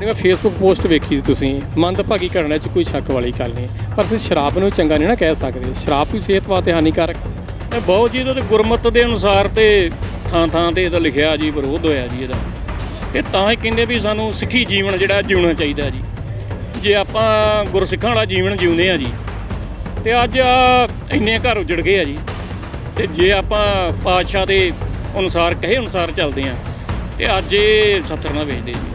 ਤੁਹਾਡੀ ਮੈਂ Facebook post ਵੇਖੀ ਸੀ ਤੁਸੀਂ। ਮੰਦਭਾਗੀ ਘਟਨਾ 'ਚ ਕੋਈ ਸ਼ੱਕ ਵਾਲੀ ਗੱਲ ਨਹੀਂ। ਪਰ ਤੁਸੀਂ ਸ਼ਰਾਬ ਨੂੰ ਚੰਗਾ ਨਹੀਂ ਨਾ ਕਹਿ ਸਕਦੇ। ਸ਼ਰਾਬ ਵੀ ਸਿਹਤ ਵਾਸਤੇ ਹਾਨੀਕਾਰਕ। ਇਹ ਬਹੁਤ ਜੀ, ਇਹਦਾ ਤੇ ਗੁਰਮਤ ਦੇ ਅਨੁਸਾਰ ਤੇ ਥਾਂ ਥਾਂ ਤੇ ਇਹਦਾ ਲਿਖਿਆ ਜੀ, ਵਿਰੋਧ ਹੋਇਆ ਜੀ ਇਹਦਾ। ਇਹ ਤਾਂ ਹੀ ਕਹਿੰਦੇ ਵੀ ਸਾਨੂੰ ਸਿੱਖੀ ਜੀਵਨ ਜਿਹੜਾ ਜਿਉਣਾ ਚਾਹੀਦਾ ਜੀ। ਜੇ ਆਪਾਂ ਗੁਰਸਿੱਖਾਂ ਵਾਲਾ ਜੀਵਨ ਜਿਉਂਦੇ ਆ ਜੀ, ਤੇ ਅੱਜ ਇੰਨੇ ਘਰ ਉਜੜ ਗਏ ਆ ਜੀ। ਤੇ ਜੇ ਆਪਾਂ ਪਾਤਸ਼ਾਹ ਦੇ ਅਨੁਸਾਰ, ਕਹੇ ਅਨੁਸਾਰ ਚੱਲਦੇ ਆ ਤੇ ਅੱਜ ਇਹ ਸੱਤਰ ਨਾ ਵੇਚਦੇ ਜੀ।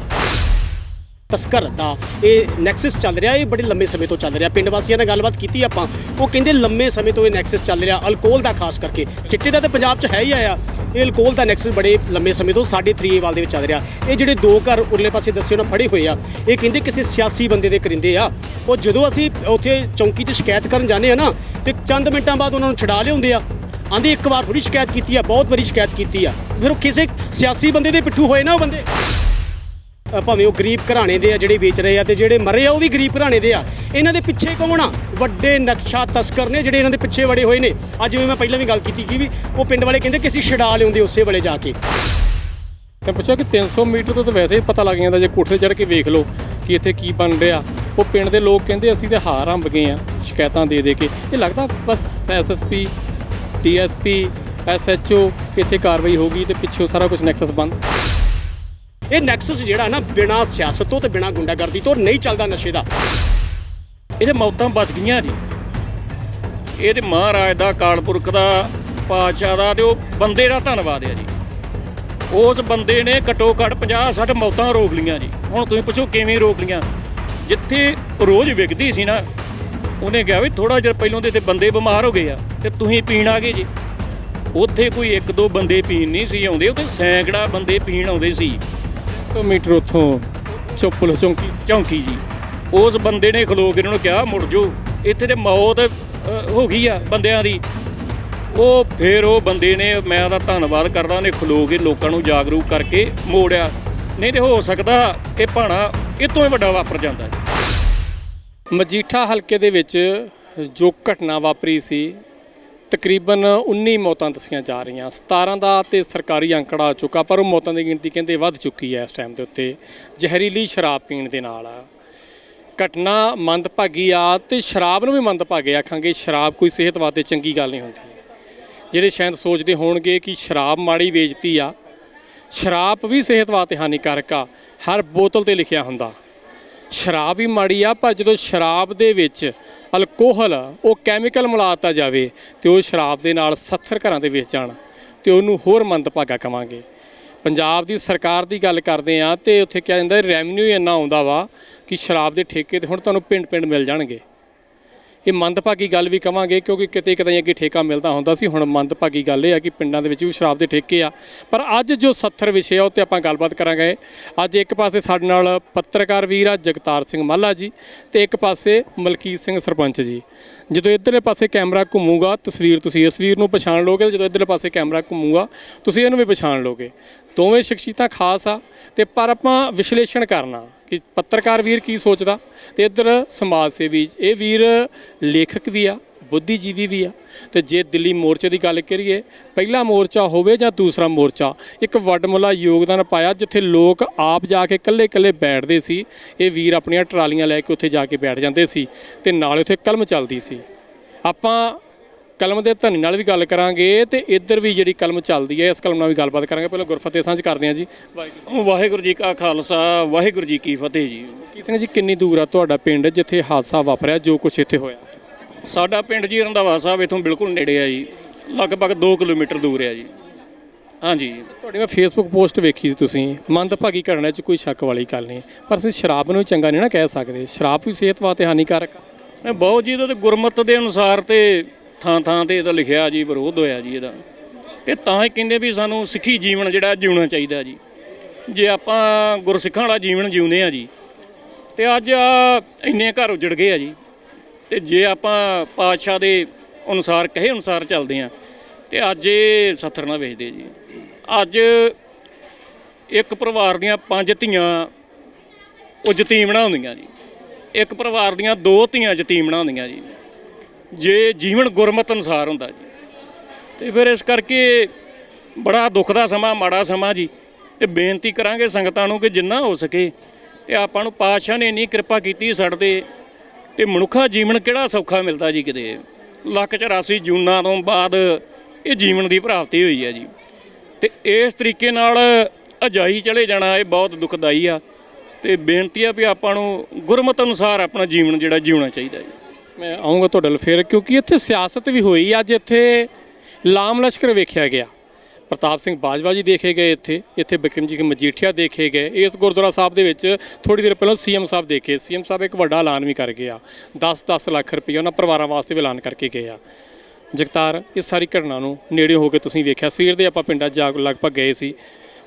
ਤਸਕਰ ਦਾ ਇਹ ਨੈਕਸਸ ਚੱਲ ਰਿਹਾ, ਇਹ ਬੜੇ ਲੰਮੇ ਸਮੇਂ ਤੋਂ ਚੱਲ ਰਿਹਾ। ਪਿੰਡ ਵਾਸੀਆਂ ਨਾਲ ਗੱਲਬਾਤ ਕੀਤੀ ਆਪਾਂ, ਉਹ ਕਹਿੰਦੇ ਲੰਮੇ ਸਮੇਂ ਤੋਂ ਇਹ ਨੈਕਸਸ ਚੱਲ ਰਿਹਾ, ਅਲਕੋਹਲ ਦਾ ਖਾਸ ਕਰਕੇ। ਚਿੱਟੇ ਦਾ ਤਾਂ ਪੰਜਾਬ 'ਚ ਹੈ ਹੀ ਆਇਆ। ਇਹ ਅਲਕੋਹਲ ਦਾ ਨੈਕਸਸ ਬੜੇ ਲੰਮੇ ਸਮੇਂ ਤੋਂ ਸਾਡੇ 3 ਵਾਲ ਦੇ ਵਿੱਚ ਚੱਲ ਰਿਹਾ। ਇਹ ਜਿਹੜੇ ਦੋ ਘਰ ਉਰਲੇ ਪਾਸੇ ਦੱਸੇ ਉਹਨਾਂ ਫੜੇ ਹੋਏ ਆ। ਇਹ ਕਹਿੰਦੇ ਕਿਸੇ ਸਿਆਸੀ ਬੰਦੇ ਦੇ ਕਰਿੰਦੇ ਆ। ਉਹ ਜਦੋਂ ਅਸੀਂ ਉੱਥੇ ਚੌਂਕੀ 'ਚ ਸ਼ਿਕਾਇਤ ਕਰਨ ਜਾਂਦੇ ਆ ਨਾ, ਤੇ ਚੰਦ ਮਿੰਟਾਂ ਬਾਅਦ ਉਹਨਾਂ ਨੂੰ ਛਡਾ ਲਿਆਉਂਦੇ ਆ। ਆਂਦੇ ਇੱਕ ਵਾਰ ਥੋੜੀ ਸ਼ਿਕਾਇਤ ਕੀਤੀ ਆ, ਬਹੁਤ ਵਾਰੀ ਸ਼ਿਕਾਇਤ ਕੀਤੀ ਆ। ਫਿਰ ਉਹ ਕਿਸੇ ਸਿਆਸੀ ਬੰਦੇ ਦੇ ਪਿੱਠੂ ਹੋਏ ਨਾ ਉਹ ਬੰਦੇ। ਭਾਵੇਂ ਉਹ ਗਰੀਬ ਘਰਾਣੇ ਦੇ ਆ ਜਿਹੜੇ ਵੇਚ ਰਹੇ ਆ ਤੇ ਜਿਹੜੇ ਮਰੇ ਆ, ਉਹ ਵੀ ਗਰੀਬ ਘਰਾਣੇ ਦੇ ਆ। ਇਹਨਾਂ ਦੇ ਪਿੱਛੇ ਕੌਣ ਆ? ਵੱਡੇ ਨਕਸ਼ਾ ਤਸਕਰ ਨੇ ਜਿਹੜੇ ਇਹਨਾਂ ਦੇ ਪਿੱਛੇ ਵੜੇ ਹੋਏ ਨੇ। ਅੱਜ ਜਿਵੇਂ ਮੈਂ ਪਹਿਲਾਂ ਵੀ ਗੱਲ ਕੀਤੀ ਕਿ ਵੀ ਉਹ ਪਿੰਡ ਵਾਲੇ ਕਹਿੰਦੇ ਕਿ ਅਸੀਂ ਛਡਾ ਲਿਆਉਂਦੇ ਉਸੇ ਵੇਲੇ ਜਾ ਕੇ। ਮੈਂ ਪੁੱਛਿਆ ਕਿ 300 ਮੀਟਰ ਤੋਂ ਤਾਂ ਵੈਸੇ ਹੀ ਪਤਾ ਲੱਗ ਜਾਂਦਾ, ਜੇ ਕੋਠੇ ਚੜ੍ਹ ਕੇ ਵੇਖ ਲਓ ਕਿ ਇੱਥੇ ਕੀ ਬਣ ਰਿਹਾ। ਉਹ ਪਿੰਡ ਦੇ ਲੋਕ ਕਹਿੰਦੇ ਅਸੀਂ ਤੇ ਹਾਰ ਹੰਬ ਗਏ ਆ, ਸ਼ਿਕਾਇਤਾਂ ਦੇ ਦੇ ਕੇ। ਇਹ ਲੱਗਦਾ ਬਸ ਐਸਐਸਪੀ ਡੀਐਸਪੀ ਐਸਐਚਓ ਇੱਥੇ ਕਾਰਵਾਈ ਹੋਗੀ ਤੇ ਪਿੱਛੋਂ ਸਾਰਾ ਕੁਝ ਨੈਕਸਸ ਬੰਦ। ਇਹ ਨੈਕਸਸ ਜਿਹੜਾ ਨਾ ਬਿਨਾ ਸਿਆਸਤ ਤੋਂ ਤੇ ਬਿਨਾ ਗੁੰਡਾਗਰਦੀ ਤੋਂ ਨਹੀਂ ਚੱਲਦਾ ਨਸ਼ੇ ਦਾ। ਇਹਦੇ ਮੌਤਾਂ ਬਚ ਗਈਆਂ ਜੀ। ਇਹਦੇ ਮਹਾਰਾਜ ਦਾ ਕਾਲਪੁਰਖ ਦਾ, ਪਾਤਸ਼ਾਹ ਦਾ ਤੇ ਉਹ ਬੰਦੇ ਦਾ ਧੰਨਵਾਦ ਹੈ ਜੀ। ਉਸ ਬੰਦੇ ਨੇ ਘੱਟੋ ਘੱਟ 50 60 ਮੌਤਾਂ ਰੋਕ ਲੀਆਂ ਜੀ। ਹੁਣ ਤੁਸੀਂ ਪੁੱਛੋ ਕਿਵੇਂ ਰੋਕ ਲੀਆਂ ਜਿੱਥੇ ਰੋਜ਼ ਵਿਕਦੀ ਸੀ ਨਾ, ਉਹਨੇ ਕਿਹਾ ਵੀ ਥੋੜਾ ਜਿਹਾ ਪਹਿਲਾਂ ਦੇ ਤੇ ਬੰਦੇ ਬਿਮਾਰ ਹੋ ਗਏ ਆ ਤੇ ਤੁਸੀਂ ਪੀਣ ਆ ਗਏ ਜੀ। ਉੱਥੇ ਕੋਈ ਇੱਕ ਦੋ ਬੰਦੇ ਪੀਣ ਨਹੀਂ ਸੀ ਆਉਂਦੇ, ਉੱਥੇ ਸੈਂਕੜਾ ਬੰਦੇ ਪੀਣ ਆਉਂਦੇ ਸੀ। 100 ਮੀਟਰ ਉੱਥੋਂ ਚੁੱਪਲ ਚੌਂਕੀ ਚੌਂਕੀ ਜੀ। ਉਸ ਬੰਦੇ ਨੇ ਖਲੋ ਕੇ ਉਹਨਾਂ ਨੂੰ ਕਿਹਾ, ਮੁੜ ਜਾਓ। ਇੱਥੇ ਤੇ ਮੌਤ ਹੋ ਗਈ ਆ ਬੰਦਿਆਂ ਦੀ। ਉਹ ਫਿਰ ਉਹ ਬੰਦੇ ਨੇ, ਮੈਂ ਉਹਦਾ ਧੰਨਵਾਦ ਕਰਦਾ, ਉਹਨੇ ਖਲੋ ਕੇ ਲੋਕਾਂ ਨੂੰ ਜਾਗਰੂਕ ਕਰਕੇ ਮੋੜਿਆ। ਨਹੀਂ ਤੇ ਹੋ ਸਕਦਾ ਇਹ ਭਾਣਾ ਇਹ ਤੋਂ ਹੀ ਵੱਡਾ ਵਾਪਰ ਜਾਂਦਾ। ਜੀ ਮਜੀਠਾ ਹਲਕੇ ਦੇ ਵਿੱਚ ਜੋ ਘਟਨਾ ਵਾਪਰੀ ਸੀ ਤਕਰੀਬਨ 19 ਮੌਤਾਂ ਦੱਸੀਆਂ ਜਾ ਰਹੀਆਂ। 17 ਦਾ ਤੇ ਸਰਕਾਰੀ ਅੰਕੜਾ ਆ ਚੁੱਕਾ, ਪਰ ਉਹ ਮੌਤਾਂ ਦੀ ਗਿਣਤੀ ਕਹਿੰਦੇ ਵੱਧ ਚੁੱਕੀ ਹੈ ਇਸ ਟਾਈਮ ਦੇ ਉੱਤੇ। ਜ਼ਹਿਰੀਲੀ ਸ਼ਰਾਬ ਪੀਣ ਦੇ ਨਾਲ। ਆ ਘਟਨਾ ਮੰਦਭਾਗੀ ਆ ਤੇ ਸ਼ਰਾਬ ਨੂੰ ਵੀ ਮੰਦਭਾਗੇ ਆਖਾਂਗੇ। ਸ਼ਰਾਬ ਕੋਈ ਸਿਹਤ ਵਾਸਤੇ ਚੰਗੀ ਗੱਲ ਨਹੀਂ ਹੁੰਦੀ। ਜਿਹੜੇ ਸ਼ਾਇਦ ਸੋਚਦੇ ਹੋਣਗੇ ਕਿ ਸ਼ਰਾਬ ਮਾੜੀ ਵੇਚਤੀ ਆ, ਸ਼ਰਾਬ ਵੀ ਸਿਹਤ ਵਾਸਤੇ ਹਾਨੀਕਾਰਕ ਆ, ਹਰ ਬੋਤਲ ਤੇ ਲਿਖਿਆ ਹੁੰਦਾ। ਸ਼ਰਾਬ ਵੀ ਮਾੜੀ ਆ, ਪਰ ਜਦੋਂ ਸ਼ਰਾਬ ਦੇ ਵਿੱਚ ਅਲਕੋਹਲ, ਉਹ ਕੈਮੀਕਲ ਮਿਲਾਤਾ ਜਾਵੇ ਤੇ ਉਹ ਸ਼ਰਾਬ ਦੇ ਨਾਲ 70 ਘਰਾਂ ਦੇ ਵਿੱਚ ਜਾਣ ਤੇ ਉਹਨੂੰ ਹੋਰ ਮੰਦਭਾਗਾ ਕਵਾਂਗੇ। ਪੰਜਾਬ ਦੀ ਸਰਕਾਰ ਦੀ ਗੱਲ ਕਰਦੇ ਆ ਤੇ ਉੱਥੇ ਕਿਹਾ ਜਾਂਦਾ ਰੈਵਨਿਊ ਇੰਨਾ ਆਉਂਦਾ ਵਾ ਕਿ ਸ਼ਰਾਬ ਦੇ ਠੇਕੇ ਤੇ ਹੁਣ ਤੁਹਾਨੂੰ ਪਿੰਡ-ਪਿੰਡ ਮਿਲ ਜਾਣਗੇ। ਇਹ ਮੰਦਭਾਗੀ ਗੱਲ ਵੀ ਕਵਾਂਗੇ, ਕਿਉਂਕਿ ਕਿਤੇ ਕਿਤੇ ਅੱਗੇ ਠੇਕਾ ਮਿਲਦਾ ਹੁੰਦਾ ਸੀ। ਹੁਣ ਮੰਦਭਾਗੀ ਗੱਲ ਇਹ ਆ ਕਿ ਪਿੰਡਾਂ ਦੇ ਵਿੱਚ ਵੀ ਸ਼ਰਾਬ ਦੇ ਠੇਕੇ ਆ। ਪਰ ਅੱਜ ਜੋ 70 ਵਿਸ਼ੇ ਆ, ਉਹ ਤੇ ਆਪਾਂ ਗੱਲਬਾਤ ਕਰਾਂਗੇ। ਅੱਜ ਇੱਕ ਪਾਸੇ ਸਾਡੇ ਨਾਲ ਪੱਤਰਕਾਰ ਵੀਰ ਆ, ਜਗਤਾਰ ਸਿੰਘ ਮੱਲਾ ਜੀ, ਤੇ ਇੱਕ ਪਾਸੇ ਮਲਕੀਤ ਸਿੰਘ ਸਰਪੰਚ ਜੀ। ਜਦੋਂ ਇੱਧਰਲੇ ਪਾਸੇ ਕੈਮਰਾ ਘੁੰਮੂਗਾ, ਤਸਵੀਰ ਤੁਸੀਂ ਇਸ ਵੀਰ ਨੂੰ ਪਛਾਣ ਲੋਗੇ ਜਦੋਂ ਇੱਧਰਲੇ ਪਾਸੇ ਕੈਮਰਾ ਘੁੰਮੂਗਾ, ਤੁਸੀਂ ਇਹਨੂੰ ਵੀ ਪਛਾਣ ਲੋਗੇ ਦੋਵੇਂ ਸ਼ਖਸੀਅਤਾਂ ਖਾਸ ਆ, ਤੇ ਪਰ ਆਪਾਂ ਵਿਸ਼ਲੇਸ਼ਣ ਕਰਨਾ। ਕਿ ਪੱਤਰਕਾਰ ਵੀਰ ਕੀ ਸੋਚਦਾ? ਤੇ ਇੱਧਰ ਸਮਾਜ ਸੇਵੀ, ਇਹ ਵੀਰ ਲੇਖਕ ਵੀ ਆ, ਬੁੱਧੀਜੀਵੀ ਵੀ ਆ। ਤੇ ਜੇ ਦਿੱਲੀ ਮੋਰਚੇ ਦੀ ਗੱਲ ਕਰੀਏ, ਪਹਿਲਾ ਮੋਰਚਾ ਹੋਵੇ ਜਾਂ ਦੂਸਰਾ ਮੋਰਚਾ, ਇੱਕ ਵੱਡਮੁੱਲਾ ਯੋਗਦਾਨ ਪਾਇਆ ਜਿੱਥੇ ਲੋਕ ਆਪ ਜਾ ਕੇ ਇਕੱਲੇ-ਇਕੱਲੇ ਬੈਠਦੇ ਸੀ। ਇਹ ਵੀਰ ਆਪਣੀਆਂ ਟਰਾਲੀਆਂ ਲੈ ਕੇ ਉੱਥੇ ਜਾ ਕੇ ਬੈਠ ਜਾਂਦੇ ਸੀ ਤੇ ਨਾਲ ਉੱਥੇ ਕਲਮ ਚੱਲਦੀ ਸੀ। ਆਪਾਂ ਕਲਮ ਦੇ ਧਨੀ ਨਾਲ ਵੀ ਗੱਲ ਕਰਾਂਗੇ ਤੇ ਇੱਧਰ ਵੀ ਜਿਹੜੀ ਕਲਮ ਚੱਲਦੀ ਹੈ ਇਸ ਕਲਮ ਨਾਲ ਵੀ ਗੱਲਬਾਤ ਕਰਾਂਗੇ। ਪਹਿਲਾਂ ਗੁਰਫਤਿਹ ਸਾਂਝ ਕਰਦੇ ਹਾਂ ਜੀ। ਵਾਹਿਗੁਰੂ ਜੀ ਕਾ ਖਾਲਸਾ ਵਾਹਿਗੁਰੂ ਜੀ ਕੀ ਫਤਿਹ ਜੀ। ਕੀ ਸਿੰਘ ਜੀ ਕਿੰਨੀ ਦੂਰ ਆ ਤੁਹਾਡਾ ਪਿੰਡ ਜਿੱਥੇ ਹਾਦਸਾ ਵਾਪਰਿਆ ਜੋ ਕੁਛ ਇੱਥੇ ਹੋਇਆ? ਸਾਡਾ ਪਿੰਡ ਜੀ ਰੰਧਾਵਾ ਸਾਹਿਬ ਇਥੋਂ ਬਿਲਕੁਲ ਨੇੜੇ ਆ ਜੀ। ਲਗਭਗ 2 ਕਿਲੋਮੀਟਰ ਦੂਰ ਆ ਜੀ। ਹਾਂਜੀ। ਤੁਹਾਡੀ ਮੈਂ ਫੇਸਬੁੱਕ ਪੋਸਟ ਵੇਖੀ ਸੀ ਤੁਸੀਂ। ਮੰਦਭਾਗੀ ਘਟਨਾ 'ਚ ਕੋਈ ਸ਼ੱਕ ਵਾਲੀ ਗੱਲ ਨਹੀਂ। ਪਰ ਤੁਸੀਂ ਸ਼ਰਾਬ ਨੂੰ ਚੰਗਾ ਨਹੀਂ ਨਾ ਕਹਿ ਸਕਦੇ। ਸ਼ਰਾਬ ਵੀ ਸਿਹਤ ਵਾਸਤੇ ਹਾਨੀਕਾਰਕ ਇਹ ਬਹੁਤ ਜੀ ਤੇ ਗੁਰਮਤ ਦੇ ਅਨੁਸਾਰ ਤੇ ਥਾਂ ਥਾਂ ਤੇ ਇਹਦਾ ਲਿਖਿਆ ਜੀ, ਵਿਰੋਧ ਹੋਇਆ ਜੀ ਇਹਦਾ। ਤੇ ਤਾਂ ਹੀ ਕਹਿੰਦੇ ਵੀ ਸਾਨੂੰ ਸਿੱਖੀ ਜੀਵਨ ਜਿਹੜਾ ਜਿਉਣਾ ਚਾਹੀਦਾ ਜੀ। ਜੇ ਆਪਾਂ ਗੁਰਸਿੱਖਾਂ ਵਾਲਾ ਜੀਵਨ ਜਿਉਂਦੇ ਆ ਜੀ, ਤੇ ਅੱਜ ਇੰਨੇ ਘਰ ਉਜੜ ਗਏ ਆ ਜੀ। ਤੇ ਜੇ ਆਪਾਂ ਪਾਤਸ਼ਾਹ ਦੇ ਅਨੁਸਾਰ, ਕਹੇ ਅਨੁਸਾਰ ਚੱਲਦੇ ਆ, ਤੇ ਅੱਜ ਇਹ ਸੱਥਰ ਨਾ ਵੇਚਦੇ ਜੀ। ਅੱਜ ਇੱਕ ਪਰਿਵਾਰ ਦੀਆਂ ਪੰਜ ਧੀਆਂ ਉਹ ਯਤੀਮਣਾ ਹੁੰਦੀਆਂ ਜੀ। ਇੱਕ ਪਰਿਵਾਰ ਦੀਆਂ ਦੋ ਧੀਆਂ ਯਤੀਮਣਾ ਹੁੰਦੀਆਂ ਜੀ। ਜੇ ਜੀਵਨ ਗੁਰਮਤ ਅਨੁਸਾਰ ਹੁੰਦਾ ਜੀ। ਤੇ ਫਿਰ ਇਸ ਕਰਕੇ ਬੜਾ ਦੁੱਖ ਦਾ ਸਮਾਂ, ਮਾੜਾ ਸਮਾਂ ਜੀ। ਤੇ ਬੇਨਤੀ ਕਰਾਂਗੇ ਸੰਗਤਾਂ ਨੂੰ ਕਿ ਜਿੰਨਾ ਹੋ ਸਕੇ ਤੇ ਆਪਾਂ ਨੂੰ ਪਾਤਸ਼ਾਹ ਨੇ ਇੰਨੀ ਕਿਰਪਾ ਕੀਤੀ ਸਾਡੇ ਤੇ ਤੇ ਮਨੁੱਖਾ ਜੀਵਨ ਕਿਹੜਾ ਸੌਖਾ ਮਿਲਦਾ ਜੀ ਕਿਤੇ? ਲੱਖ 84 ਜੂਨਾਂ ਤੋਂ ਬਾਅਦ ਇਹ ਜੀਵਨ ਦੀ ਪ੍ਰਾਪਤੀ ਹੋਈ ਹੈ ਜੀ। ਤੇ ਇਸ ਤਰੀਕੇ ਨਾਲ ਅਜਾਈ ਚਲੇ ਜਾਣਾ ਇਹ ਬਹੁਤ ਦੁਖਦਾਈ ਆ। ਤੇ ਬੇਨਤੀ ਆ ਵੀ ਆਪਾਂ ਨੂੰ ਗੁਰਮਤ ਅਨੁਸਾਰ ਆਪਣਾ ਜੀਵਨ ਜਿਹੜਾ ਜਿਉਣਾ ਚਾਹੀਦਾ ਜੀ। ਮੈਂ ਆਉਂਗਾ ਤੁਹਾਡੇ ਨਾਲ ਫਿਰ, ਕਿਉਂਕਿ ਇੱਥੇ ਸਿਆਸਤ ਵੀ ਹੋਈ ਅੱਜ ਇੱਥੇ ਲਾਮ ਲਸ਼ਕਰ ਵੇਖਿਆ ਗਿਆ। ਪ੍ਰਤਾਪ ਸਿੰਘ ਬਾਜਵਾ ਜੀ ਦੇਖੇ ਗਏ ਇੱਥੇ ਇੱਥੇ ਬਿਕਰਮ ਜੀ ਮਜੀਠੀਆ ਦੇਖੇ ਗਏ। ਇਸ ਗੁਰਦੁਆਰਾ ਸਾਹਿਬ ਦੇ ਵਿੱਚ ਥੋੜੀ ਦੇਰ ਪਹਿਲਾਂ ਸੀਐਮ ਸਾਹਿਬ ਦੇਖੇ, ਸੀਐਮ ਸਾਹਿਬ ਇੱਕ ਵੱਡਾ ਐਲਾਨ ਵੀ ਕਰ ਗਏ ਆ। 10-10 ਲੱਖ ਰੁਪਏ ਉਹਨਾਂ ਪਰਿਵਾਰਾਂ ਵਾਸਤੇ ਵੀ ਐਲਾਨ ਕਰਕੇ ਗਏ ਆ। ਜਗਤਾਰ ਇਸ ਸਾਰੀ ਘਟਨਾ ਨੂੰ ਨੇੜੇ ਹੋ ਕੇ ਤੁਸੀਂ ਵੇਖਿਆ। ਸਵੇਰ ਦੇ ਆਪਾਂ ਪਿੰਡਾਂ 'ਚ ਜਾ ਲਗਭਗ ਗਏ ਸੀ।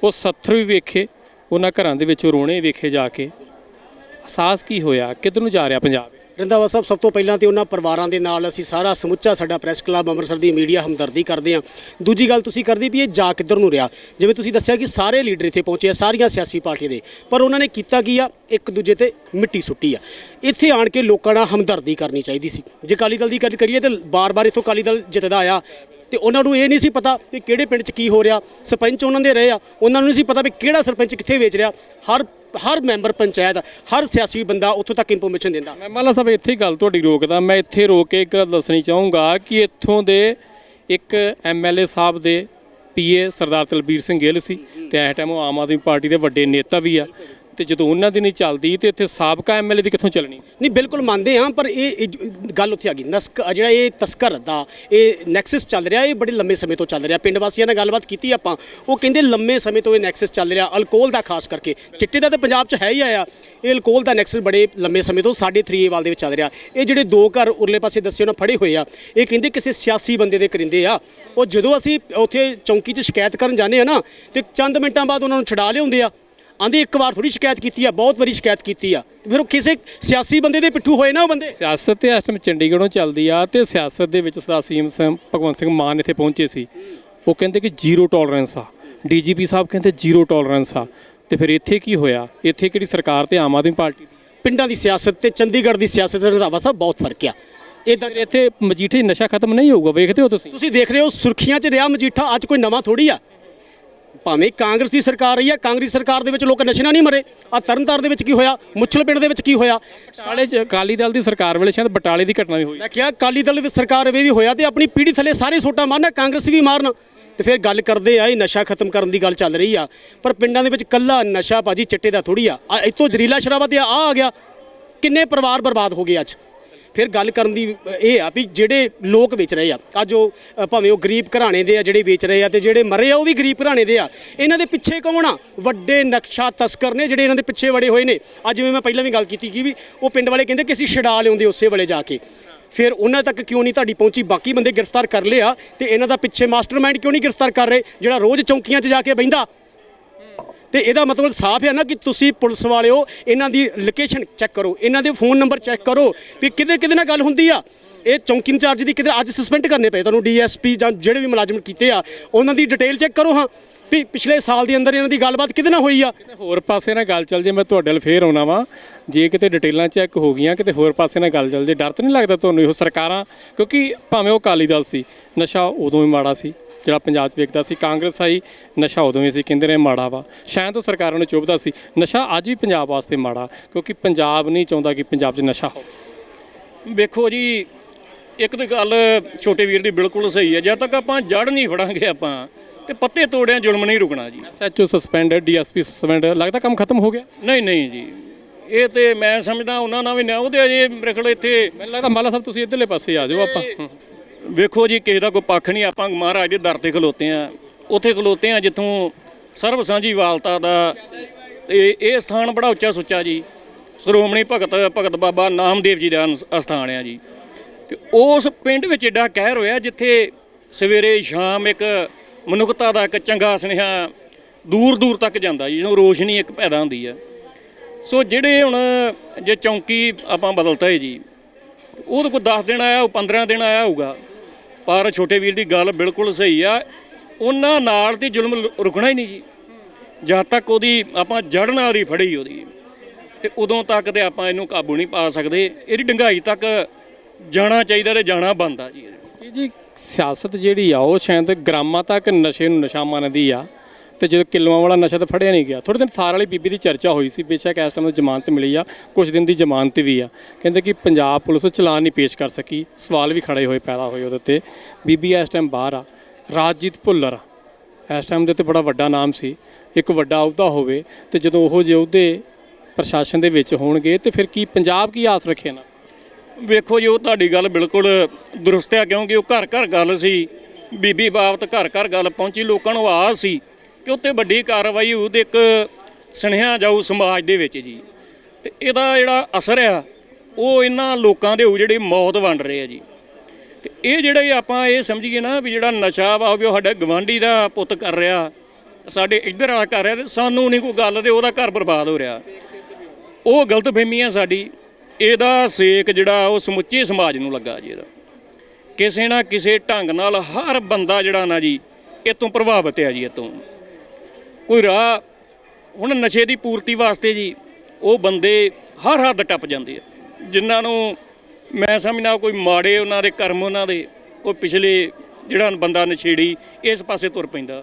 ਉਹ ਸੱਥਰ ਵੀ ਵੇਖੇ, ਉਹਨਾਂ ਘਰਾਂ ਦੇ ਵਿੱਚ ਰੋਣੇ ਵੇਖੇ ਜਾ ਕੇ। ਅਹਿਸਾਸ ਕੀ ਹੋਇਆ? ਕਿੱਧਰ ਨੂੰ ਜਾ ਰਿਹਾ ਪੰਜਾਬ? ਰੰਧਾਵਾ ਸਾਹਿਬ, ਸਭ ਤੋਂ ਪਹਿਲਾਂ ਤੇ ਉਹਨਾਂ ਪਰਿਵਾਰਾਂ ਦੇ ਨਾਲ ਅਸੀਂ ਸਾਰਾ ਸਮੁੱਚਾ ਸਾਡਾ ਪ੍ਰੈਸ ਕਲੱਬ ਅੰਮ੍ਰਿਤਸਰ ਦੀ ਮੀਡੀਆ ਹਮਦਰਦੀ ਕਰਦੇ ਹਾਂ। ਦੂਜੀ ਗੱਲ ਤੁਸੀਂ ਕਰਦੀ ਵੀ ਇਹ ਜਾ ਕਿੱਧਰ ਨੂੰ ਰਿਹਾ? ਜਿਵੇਂ ਤੁਸੀਂ ਦੱਸਿਆ ਕਿ ਸਾਰੇ ਲੀਡਰ ਇੱਥੇ ਪਹੁੰਚੇ ਆ, ਸਾਰੀਆਂ ਸਿਆਸੀ ਪਾਰਟੀਆਂ ਦੇ। ਪਰ ਉਹਨਾਂ ਨੇ ਕੀਤਾ ਕੀ ਆ? ਇੱਕ ਦੂਜੇ ਤੇ ਮਿੱਟੀ ਸੁੱਟੀ ਆ। ਇੱਥੇ ਆਣ ਕੇ ਲੋਕਾਂ ਨਾਲ ਹਮਦਰਦੀ ਕਰਨੀ ਚਾਹੀਦੀ ਸੀ। ਜੇ ਅਕਾਲੀ ਦਲ ਦੀ ਗੱਲ ਕਰੀਏ ਤੇ ਬਾਰ-ਬਾਰ ਇੱਥੋਂ ਅਕਾਲੀ ਦਲ ਜਿੱਤਦਾ ਆਇਆ। ਤੇ ਉਹਨਾਂ ਨੂੰ ਇਹ ਨਹੀਂ ਸੀ ਪਤਾ ਕਿ ਕਿਹੜੇ ਪਿੰਡ 'ਚ ਕੀ ਹੋ ਰਿਹਾ, ਸਰਪੰਚ ਉਹਨਾਂ ਦੇ ਰਹੇ ਆ, ਉਹਨਾਂ ਨੂੰ ਨਹੀਂ ਸੀ ਪਤਾ ਵੀ ਕਿਹੜਾ ਸਰਪੰਚ ਕਿੱਥੇ ਵੇਚ ਰਿਹਾ, ਹਰ ਹਰ ਮੈਂਬਰ ਪੰਚਾਇਤ, ਹਰ ਸਿਆਸੀ ਬੰਦਾ ਉੱਥੋਂ ਤੱਕ ਇਨਫੋਰਮੇਸ਼ਨ ਦਿੰਦਾ। ਮੈਂ ਮਾਲਾ ਸਾਹਿਬ, ਇੱਥੇ ਗੱਲ ਤੁਹਾਡੀ ਰੋਕਦਾ, ਮੈਂ ਇੱਥੇ ਰੋਕ ਕੇ ਇੱਕ ਗੱਲ ਦੱਸਣੀ ਚਾਹੂੰਗਾ ਕਿ ਇੱਥੋਂ ਦੇ ਇੱਕ ਐਮਐਲਏ ਸਾਹਿਬ ਦੇ ਪੀਏ ਸਰਦਾਰ ਤਲਬੀਰ ਸਿੰਘ ਗਿੱਲ ਸੀ, ਤੇ ਇਸ ਟਾਈਮ ਉਹ ਆਮ ਆਦਮੀ ਪਾਰਟੀ ਦੇ ਵੱਡੇ ਨੇਤਾ ਵੀ ਆ। ਤੇ ਜਦੋਂ ਉਹਨਾਂ ਦੀ ਨਹੀਂ ਚੱਲਦੀ ਤੇ ਇੱਥੇ ਸਾਬਕਾ ਐਮਐਲਏ ਦੀ ਕਿੱਥੋਂ ਚੱਲਣੀ? ਨਹੀਂ, ਬਿਲਕੁਲ ਮੰਨਦੇ ਹਾਂ, ਪਰ ਇਹ ਇਹ ਗੱਲ ਉੱਥੇ ਆ ਗਈ। ਨਸਕ ਜਿਹੜਾ ਇਹ ਤਸਕਰ ਦਾ, ਇਹ ਨੈਕਸਸ ਚੱਲ ਰਿਹਾ, ਇਹ ਬੜੇ ਲੰਮੇ ਸਮੇਂ ਤੋਂ ਚੱਲ ਰਿਹਾ। ਪਿੰਡ ਵਾਸੀਆਂ ਨਾਲ ਗੱਲਬਾਤ ਕੀਤੀ ਆਪਾਂ, ਉਹ ਕਹਿੰਦੇ ਲੰਮੇ ਸਮੇਂ ਤੋਂ ਇਹ ਨੈਕਸਸ ਚੱਲ ਰਿਹਾ, ਅਲਕੋਹਲ ਦਾ ਖਾਸ ਕਰਕੇ। ਚਿੱਟੇ ਦਾ ਤਾਂ ਪੰਜਾਬ 'ਚ ਹੈ ਹੀ ਆਇਆ। ਇਹ ਅਲਕੋਹਲ ਦਾ ਨੈਕਸਸ ਬੜੇ ਲੰਮੇ ਸਮੇਂ ਤੋਂ ਸਾਡੇ 3 ਵਾਲ ਦੇ ਵਿੱਚ ਚੱਲ ਰਿਹਾ। ਇਹ ਜਿਹੜੇ ਦੋ ਘਰ ਉਰਲੇ ਪਾਸੇ ਦੱਸੇ ਉਹਨਾਂ ਫੜੇ ਹੋਏ ਆ, ਇਹ ਕਹਿੰਦੇ ਕਿਸੇ ਸਿਆਸੀ ਬੰਦੇ ਦੇ ਕਰਿੰਦੇ ਆ। ਉਹ ਜਦੋਂ ਅਸੀਂ ਉੱਥੇ ਚੌਂਕੀ 'ਚ ਸ਼ਿਕਾਇਤ ਕਰਨ ਜਾਂਦੇ ਆ ਨਾ, ਤੇ ਚੰਦ ਮਿੰਟਾਂ ਬਾਅਦ ਉਹਨਾਂ ਨੂੰ ਛਡਾ ਲਿਆਉਂਦੇ ਆ। ਆਂਦੇ ਇੱਕ ਵਾਰ ਥੋੜੀ ਸ਼ਿਕਾਇਤ ਕੀਤੀ ਆ ਬਹੁਤ ਵਾਰੀ ਸ਼ਿਕਾਇਤ ਕੀਤੀ ਆ। ਤੇ ਫਿਰ ਉਹ ਕਿਸੇ ਸਿਆਸੀ ਬੰਦੇ ਦੇ ਪਿੱਠੂ ਹੋਏ ਨਾ ਉਹ ਬੰਦੇ? ਸਿਆਸਤ ਤੇ ਟਾਈਮ ਚੰਡੀਗੜ੍ਹੋਂ ਚੱਲਦੀ ਆ ਤੇ ਸਿਆਸਤ ਦੇ ਵਿੱਚ ਸਰਦਾਰ ਸੀਐਮ ਸਿੰਘ ਭਗਵੰਤ ਸਿੰਘ ਮਾਨ ਇੱਥੇ ਪਹੁੰਚੇ ਸੀ। ਉਹ ਕਹਿੰਦੇ ਕਿ ਜ਼ੀਰੋ ਟੋਲਰੈਂਸ ਆ। ਡੀਜੀਪੀ ਸਾਹਿਬ ਕਹਿੰਦੇ ਜ਼ੀਰੋ ਟੋਲਰੈਂਸ ਆ। ਤੇ ਫਿਰ ਇੱਥੇ ਕੀ ਹੋਇਆ? ਇੱਥੇ ਕਿਹੜੀ ਸਰਕਾਰ ਤੇ ਆਮ ਆਦਮੀ ਪਾਰਟੀ ਪਿੰਡਾਂ ਦੀ ਸਿਆਸਤ ਤੇ ਚੰਡੀਗੜ੍ਹ ਦੀ ਸਿਆਸਤ ਦਾ ਰੰਧਾਵਾ ਸਾਹਿਬ ਬਹੁਤ ਫ਼ਰਕ ਆ। ਇਦਾਂ ਇੱਥੇ ਮਜੀਠੇ ਨਸ਼ਾ ਖਤਮ ਨਹੀਂ ਹੋਊਗਾ ਵੇਖਦੇ ਹੋ ਤੁਸੀਂ? ਤੁਸੀਂ ਦੇਖ ਰਹੇ ਹੋ ਸੁਰਖੀਆਂ 'ਚ ਰਿਹਾ ਮਜੀਠਾ ਅੱਜ ਕੋਈ ਨਵਾਂ ਥੋੜੀ ਆ। ਭਾਵੇਂ ਕਾਂਗਰਸ ਦੀ ਸਰਕਾਰ ਰਹੀ ਆ ਕਾਂਗਰਸ ਸਰਕਾਰ ਦੇ ਵਿੱਚ ਲੋਕ ਨਸ਼ੇ ਨਾਲ ਨਹੀਂ ਮਰੇ। ਆ ਤਰਨਤਾਰ ਦੇ ਵਿੱਚ ਕੀ ਹੋਇਆ? ਮੁੱਛਲ ਪਿੰਡ ਦੇ ਵਿੱਚ ਕੀ ਹੋਇਆ? ਸਾਲੇ ਚ ਅਕਾਲੀ ਦਲ ਦੀ ਸਰਕਾਰ ਵੇਲੇ ਸ਼ਾਇਦ ਬਟਾਲੇ ਦੀ ਘਟਨਾ ਵੀ ਹੋਈ। ਮੈਂ ਕਿਹਾ ਅਕਾਲੀ ਦਲ ਵਿੱਚ ਸਰਕਾਰ ਵੇ ਵੀ ਹੋਇਆ ਤੇ ਆਪਣੀ ਪੀੜ੍ਹੀ ਥੱਲੇ ਸਾਰੇ ਸੋਟਾ ਮਾਰਨਾ ਕਾਂਗਰਸ ਵੀ ਮਾਰਨ। ਤੇ ਫਿਰ ਗੱਲ ਕਰਦੇ ਆ ਇਹ ਨਸ਼ਾ ਖਤਮ ਕਰਨ ਦੀ ਗੱਲ ਚੱਲ ਰਹੀ ਆ। ਪਰ ਪਿੰਡਾਂ ਦੇ ਵਿੱਚ ਕੱਲਾ ਨਸ਼ਾ ਭਾਜੀ ਚਿੱਟੇ ਦਾ ਥੋੜੀ ਆ। ਇੱਥੋਂ ਜ਼ਰੀਲਾ ਸ਼ਰਾਬਾ ਤੇ ਆ ਆ ਗਿਆ। ਕਿੰਨੇ ਪਰਿਵਾਰ ਬਰਬਾਦ ਹੋ ਗਏ ਅੱਜ? ਫਿਰ ਗੱਲ ਕਰਨ ਦੀ ਇਹ ਆ ਵੀ ਜਿਹੜੇ ਲੋਕ ਵੇਚ ਰਹੇ ਆ, ਅੱਜ ਉਹ ਭਾਵੇਂ ਉਹ ਗਰੀਬ ਘਰਾਣੇ ਦੇ ਆ ਜਿਹੜੇ ਵੇਚ ਰਹੇ ਆ ਤੇ ਜਿਹੜੇ ਮਰੇ ਆ ਉਹ ਵੀ ਗਰੀਬ ਘਰਾਣੇ ਦੇ ਆ, ਇਹਨਾਂ ਦੇ ਪਿੱਛੇ ਕੌਣ ਆ? ਵੱਡੇ ਨਕਸ਼ਾ ਤਸਕਰ ਨੇ ਜਿਹੜੇ ਇਹਨਾਂ ਦੇ ਪਿੱਛੇ ਵੜੇ ਹੋਏ ਨੇ। ਅੱਜ ਜਿਵੇਂ ਮੈਂ ਪਹਿਲਾਂ ਵੀ ਗੱਲ ਕੀਤੀ ਕਿ ਵੀ ਉਹ ਪਿੰਡ ਵਾਲੇ ਕਹਿੰਦੇ ਕਿ ਅਸੀਂ ਛਡਾ ਲਿਆਉਂਦੇ ਉਸੇ ਵੇਲੇ ਜਾ ਕੇ। ਫਿਰ ਉਹਨਾਂ ਤੱਕ ਕਿਉਂ ਨਹੀਂ ਤੁਹਾਡੀ ਪਹੁੰਚੀ? ਬਾਕੀ ਬੰਦੇ ਗ੍ਰਿਫਤਾਰ ਕਰ ਲਿਆ ਤੇ ਇਹਨਾਂ ਦਾ ਪਿੱਛੇ ਮਾਸਟਰਮਾਈਂਡ ਕਿਉਂ ਨਹੀਂ ਗ੍ਰਿਫਤਾਰ ਕਰ ਰਹੇ? ਜਿਹੜਾ ਰੋਜ਼ ਚੌਂਕੀਆਂ 'ਚ ਜਾ ਕੇ ਬਹਿੰਦਾ ਤੇ ਇਹਦਾ ਮਤਲਬ ਸਾਫ਼ ਹੈ ਨਾ ਕਿ ਤੁਸੀਂ ਪੁਲਿਸ ਵਾਲਿਓ ਇਹਨਾਂ ਦੀ ਲੋਕੇਸ਼ਨ ਚੈੱਕ ਕਰੋ, ਇਹਨਾਂ ਦੇ ਫੋਨ ਨੰਬਰ ਚੈੱਕ ਕਰੋ ਵੀ ਕਿਹਦੇ ਕਿਹਦੇ ਨਾਲ ਗੱਲ ਹੁੰਦੀ ਆ। ਇਹ ਚੌਂਕੀ ਇੰਚਾਰਜ ਦੀ ਕਿਤੇ ਅੱਜ ਸਸਪੈਂਡ ਕਰਨੇ ਪਏ ਤੁਹਾਨੂੰ ਡੀਐਸਪੀ ਜਾਂ ਜਿਹੜੇ ਵੀ ਮੁਲਾਜ਼ਮ ਕੀਤੇ ਆ, ਉਹਨਾਂ ਦੀ ਡਿਟੇਲ ਚੈੱਕ ਕਰੋ ਹਾਂ ਵੀ ਪਿਛਲੇ ਸਾਲ ਦੇ ਅੰਦਰ ਇਹਨਾਂ ਦੀ ਗੱਲਬਾਤ ਕਿਹਦੇ ਨਾਲ ਹੋਈ ਆ? ਹੋਰ ਪਾਸੇ ਨਾਲ ਗੱਲ ਚੱਲ ਜੇ, ਮੈਂ ਤੁਹਾਡੇ ਵੱਲ ਫੇਰ ਆਉਣਾ ਵਾਂ। ਜੇ ਕਿਤੇ ਡਿਟੇਲਾਂ ਚੈੱਕ ਹੋ ਗਈਆਂ, ਕਿਤੇ ਹੋਰ ਪਾਸੇ ਨਾਲ ਗੱਲ ਚੱਲ ਜੇ, ਡਰ ਤਾਂ ਨਹੀਂ ਲੱਗਦਾ ਤੁਹਾਨੂੰ ਇਹੋ ਸਰਕਾਰਾਂ? ਕਿਉਂਕਿ ਭਾਵੇਂ ਉਹ ਅਕਾਲੀ ਦਲ ਸੀ, ਨਸ਼ਾ ਉਦੋਂ ਹੀ ਮਾੜਾ ਸੀ। ਜਿਹੜਾ ਪੰਜਾਬ 'ਚ ਵੇਖਦਾ ਸੀ ਕਾਂਗਰਸ ਆਈ ਨਸ਼ਾ ਉਦੋਂ ਹੀ ਸੀ ਕਹਿੰਦੇ ਨੇ ਮਾੜਾ ਵਾ। ਸ਼ਾਇਦ ਉਹ ਸਰਕਾਰਾਂ ਨੂੰ ਚੁੱਭਦਾ ਸੀ ਨਸ਼ਾ ਅੱਜ ਵੀ ਪੰਜਾਬ ਵਾਸਤੇ ਮਾੜਾ ਕਿਉਂਕਿ ਪੰਜਾਬ ਨਹੀਂ ਚਾਹੁੰਦਾ ਕਿ ਪੰਜਾਬ 'ਚ ਨਸ਼ਾ ਹੋਵੇ। ਵੇਖੋ ਜੀ ਇੱਕ ਤਾਂ ਗੱਲ ਛੋਟੇ ਵੀਰ ਦੀ ਬਿਲਕੁਲ ਸਹੀ ਹੈ ਜਦ ਤੱਕ ਆਪਾਂ ਜੜ ਨਹੀਂ ਫੜਾਂਗੇ ਆਪਾਂ ਤੇ ਪੱਤੇ ਤੋੜਿਆਂ ਜ਼ੁਲਮ ਨਹੀਂ ਰੁਕਣਾ ਜੀ। ਐਸਐਚਓ ਸਸਪੈਂਡਡ ਡੀਐਸਪੀ ਸਸਪੈਂਡ ਲੱਗਦਾ ਕੰਮ ਖਤਮ ਹੋ ਗਿਆ? ਨਹੀਂ ਨਹੀਂ ਜੀ ਇਹ ਤੇ ਮੈਂ ਸਮਝਦਾ ਉਹਨਾਂ ਨਾਲ ਵੀ ਨਾ ਉਹਦੇ ਅਜੇ ਮੇਰੇ ਕੋਲ ਇੱਥੇ ਮੈਨੂੰ ਲੱਗਦਾ ਮਾਲਾ ਸਾਹਿਬ ਤੁਸੀਂ ਇਧਰਲੇ ਪਾਸੇ ਆ ਜਾਓ ਆਪਾਂ। ਵੇਖੋ ਜੀ, ਕਿਸੇ ਦਾ ਕੋਈ ਪੱਖ ਨਹੀਂ, ਆਪਾਂ ਮਹਾਰਾਜ ਦੇ ਦਰ ਤੇ ਖਲੋਤੇ ਆ ਉੱਥੇ ਖਲੋਤੇ ਆ ਜਿੱਥੋਂ ਸਰਬ ਸਾਂਝੀ ਵਾਲਤਾ ਦਾ ਇਹ ਇਹ ਸਥਾਨ ਬੜਾ ਉੱਚਾ ਸੁੱਚਾ ਜੀ। ਸ਼੍ਰੋਮਣੀ ਭਗਤ ਭਗਤ ਬਾਬਾ ਨਾਮਦੇਵ ਜੀ ਦਾ ਅਨਸ- ਅਸਥਾਨ ਆ ਜੀ। ਤੇ ਉਸ ਪਿੰਡ ਵਿੱਚ ਏਡਾ ਕਹਿਰ ਹੋਇਆ ਜਿੱਥੇ ਸਵੇਰੇ ਸ਼ਾਮ ਇੱਕ ਮਨੁੱਖਤਾ ਦਾ ਇੱਕ ਚੰਗਾ ਸੁਨੇਹਾ ਦੂਰ ਦੂਰ ਤੱਕ ਜਾਂਦਾ ਜੀ ਜਿਹਨੂੰ ਰੋਸ਼ਨੀ ਇੱਕ ਪੈਦਾ ਹੁੰਦੀ ਆ। ਸੋ ਜਿਹੜੇ ਹੁਣ ਜੇ ਚੌਂਕੀ ਆਪਾਂ ਬਦਲਤਾ ਹੈ ਜੀ, ਉਹ ਤਾਂ ਕੋਈ 10 ਦਿਨ ਆਇਆ ਉਹ 15 ਦਿਨ ਆਇਆ ਹੋਊਗਾ। ਪਰ ਛੋਟੇ ਵੀਰ ਦੀ ਗੱਲ ਬਿਲਕੁਲ ਸਹੀ ਆ। ਉਹਨਾਂ ਨਾਲ ਦੀ ਜ਼ੁਲਮ ਰੁਕਣਾ ਹੀ ਨਹੀਂ ਜੀ। ਜਦ ਤੱਕ ਉਹਦੀ ਆਪਾਂ ਜੜਨਾ ਨਾਲ ਫੜੀ ਉਹਦੀ, ਤੇ ਉਦੋਂ ਤੱਕ ਤੇ ਆਪਾਂ ਇਹਨੂੰ ਕਾਬੂ ਨਹੀਂ ਪਾ ਸਕਦੇ। ਇਹਦੀ ਡੰਗਾਈ ਤੱਕ ਜਾਣਾ ਚਾਹੀਦਾ ਤੇ ਜਾਣਾ ਬੰਦਾ ਜੀ ਜੀ ਸਿਆਸਤ ਜਿਹੜੀ ਆ, ਉਹ ਸ਼ਾਇਦ ਗ੍ਰਾਮਾਂ ਤੱਕ ਨਸ਼ੇ ਨੂੰ, ਨਸ਼ਾ ਮੰਨਦੀ ਆ। ਤੇ ਜਦੋਂ ਕਿਲੋਆਂ ਵਾਲਾ ਨਸ਼ਾ ਤਾਂ ਫੜਿਆ ਨਹੀਂ ਗਿਆ। ਥੋੜੇ ਦਿਨ ਥਾਰ ਵਾਲੀ ਬੀਬੀ ਦੀ ਚਰਚਾ ਹੋਈ ਸੀ, ਬੇਸ਼ੱਕ ਇਸ ਟਾਈਮ ਜ਼ਮਾਨਤ ਮਿਲੀ ਆ ਕੁਝ ਦਿਨ ਦੀ ਜ਼ਮਾਨਤ ਵੀ ਆ। ਕਹਿੰਦੇ ਕਿ ਪੰਜਾਬ ਪੁਲਿਸ ਚਲਾਨ ਨਹੀਂ ਪੇਸ਼ ਕਰ ਸਕੀ, ਸਵਾਲ ਵੀ ਖੜੇ ਹੋਏ ਪੈਦਾ ਹੋਏ ਉਹਦੇ ਤੇ ਬੀਬੀ ਇਸ ਟਾਈਮ ਬਾਹਰ ਆ, ਰਾਜਜੀਤ ਭੁੱਲਰ ਇਸ ਟਾਈਮ ਦੇ ਤੇ ਬੜਾ ਵੱਡਾ ਨਾਮ ਸੀ, ਇੱਕ ਵੱਡਾ ਅਹੁਦਾ ਹੋਵੇ ਤੇ ਜਦੋਂ ਉਹ ਜਿਹੇ ਉਹਦੇ ਪ੍ਰਸ਼ਾਸਨ ਦੇ ਵਿੱਚ ਹੋਣਗੇ ਤੇ ਫਿਰ ਕੀ ਪੰਜਾਬ ਕੀ ਆਸ ਰੱਖੇ ਨਾ ਵੇਖੋ ਜੀ, ਉਹ ਤੁਹਾਡੀ ਗੱਲ ਬਿਲਕੁਲ ਦਰੁਸਤ ਹੈ ਕਿਉਂਕਿ ਉਹ ਘਰ ਘਰ ਗੱਲ ਸੀ। ਬੀਬੀ ਬਾਬਤ ਘਰ ਘਰ ਗੱਲ ਪਹੁੰਚੀ, ਲੋਕਾਂ ਨੂੰ ਆਸ ਸੀ। ਕਿ ਉੱਤੇ ਵੱਡੀ ਕਾਰਵਾਈ ਹੋਊ ਤੇ ਇੱਕ ਸੁਨੇਹਾ ਜਾਊ ਸਮਾਜ ਦੇ ਵਿੱਚ ਜੀ। ਤੇ ਇਹਦਾ ਜਿਹੜਾ ਅਸਰ ਆ, ਉਹ ਇਹਨਾਂ ਲੋਕਾਂ ਦੇ ਹੋਊ ਜਿਹੜੇ ਮੌਤ ਵੰਡ ਰਹੇ ਆ ਜੀ। ਤੇ ਇਹ ਜਿਹੜੇ ਆਪਾਂ ਇਹ ਸਮਝੀਏ ਨਾ ਵੀ ਜਿਹੜਾ ਨਸ਼ਾ ਵਾ ਵੀ ਉਹ ਸਾਡਾ ਗਵਾਂਢੀ ਦਾ ਪੁੱਤ ਕਰ ਰਿਹਾ, ਸਾਡੇ ਇੱਧਰ ਵਾਲਾ ਕਰ ਰਿਹਾ ਤੇ ਸਾਨੂੰ ਨਹੀਂ ਕੋਈ ਗੱਲ ਤੇ ਉਹਦਾ ਘਰ ਬਰਬਾਦ ਹੋ ਰਿਹਾ। ਉਹ ਗਲਤ ਫਹਿਮੀ ਆ ਸਾਡੀ, ਇਹਦਾ ਸੇਕ ਜਿਹੜਾ ਉਹ ਸਮੁੱਚੇ ਸਮਾਜ ਨੂੰ ਲੱਗਾ ਜੀ ਇਹਦਾ। ਕਿਸੇ ਨਾ ਕਿਸੇ ਢੰਗ ਨਾਲ ਹਰ ਬੰਦਾ ਜਿਹੜਾ ਨਾ ਜੀ, ਇਹ ਤੋਂ ਪ੍ਰਭਾਵਿਤ ਹੈ ਜੀ ਇਹ ਤੋਂ। ਕੋਈ ਰਾਹ, ਹੁਣ ਨਸ਼ੇ ਦੀ ਪੂਰਤੀ ਵਾਸਤੇ ਜੀ, ਉਹ ਬੰਦੇ ਹਰ ਹੱਦ ਟੱਪ ਜਾਂਦੇ ਆ। ਜਿਨ੍ਹਾਂ ਨੂੰ ਮੈਂ ਸਮਝਣਾ ਕੋਈ ਮਾੜੇ ਉਹਨਾਂ ਦੇ, ਕਰਮ ਉਹਨਾਂ ਦੇ, ਕੋਈ ਪਿਛਲੇ ਜਿਹੜਾ ਬੰਦਾ ਨਸ਼ੇੜੀ, ਇਸ ਪਾਸੇ ਤੁਰ ਪੈਂਦਾ।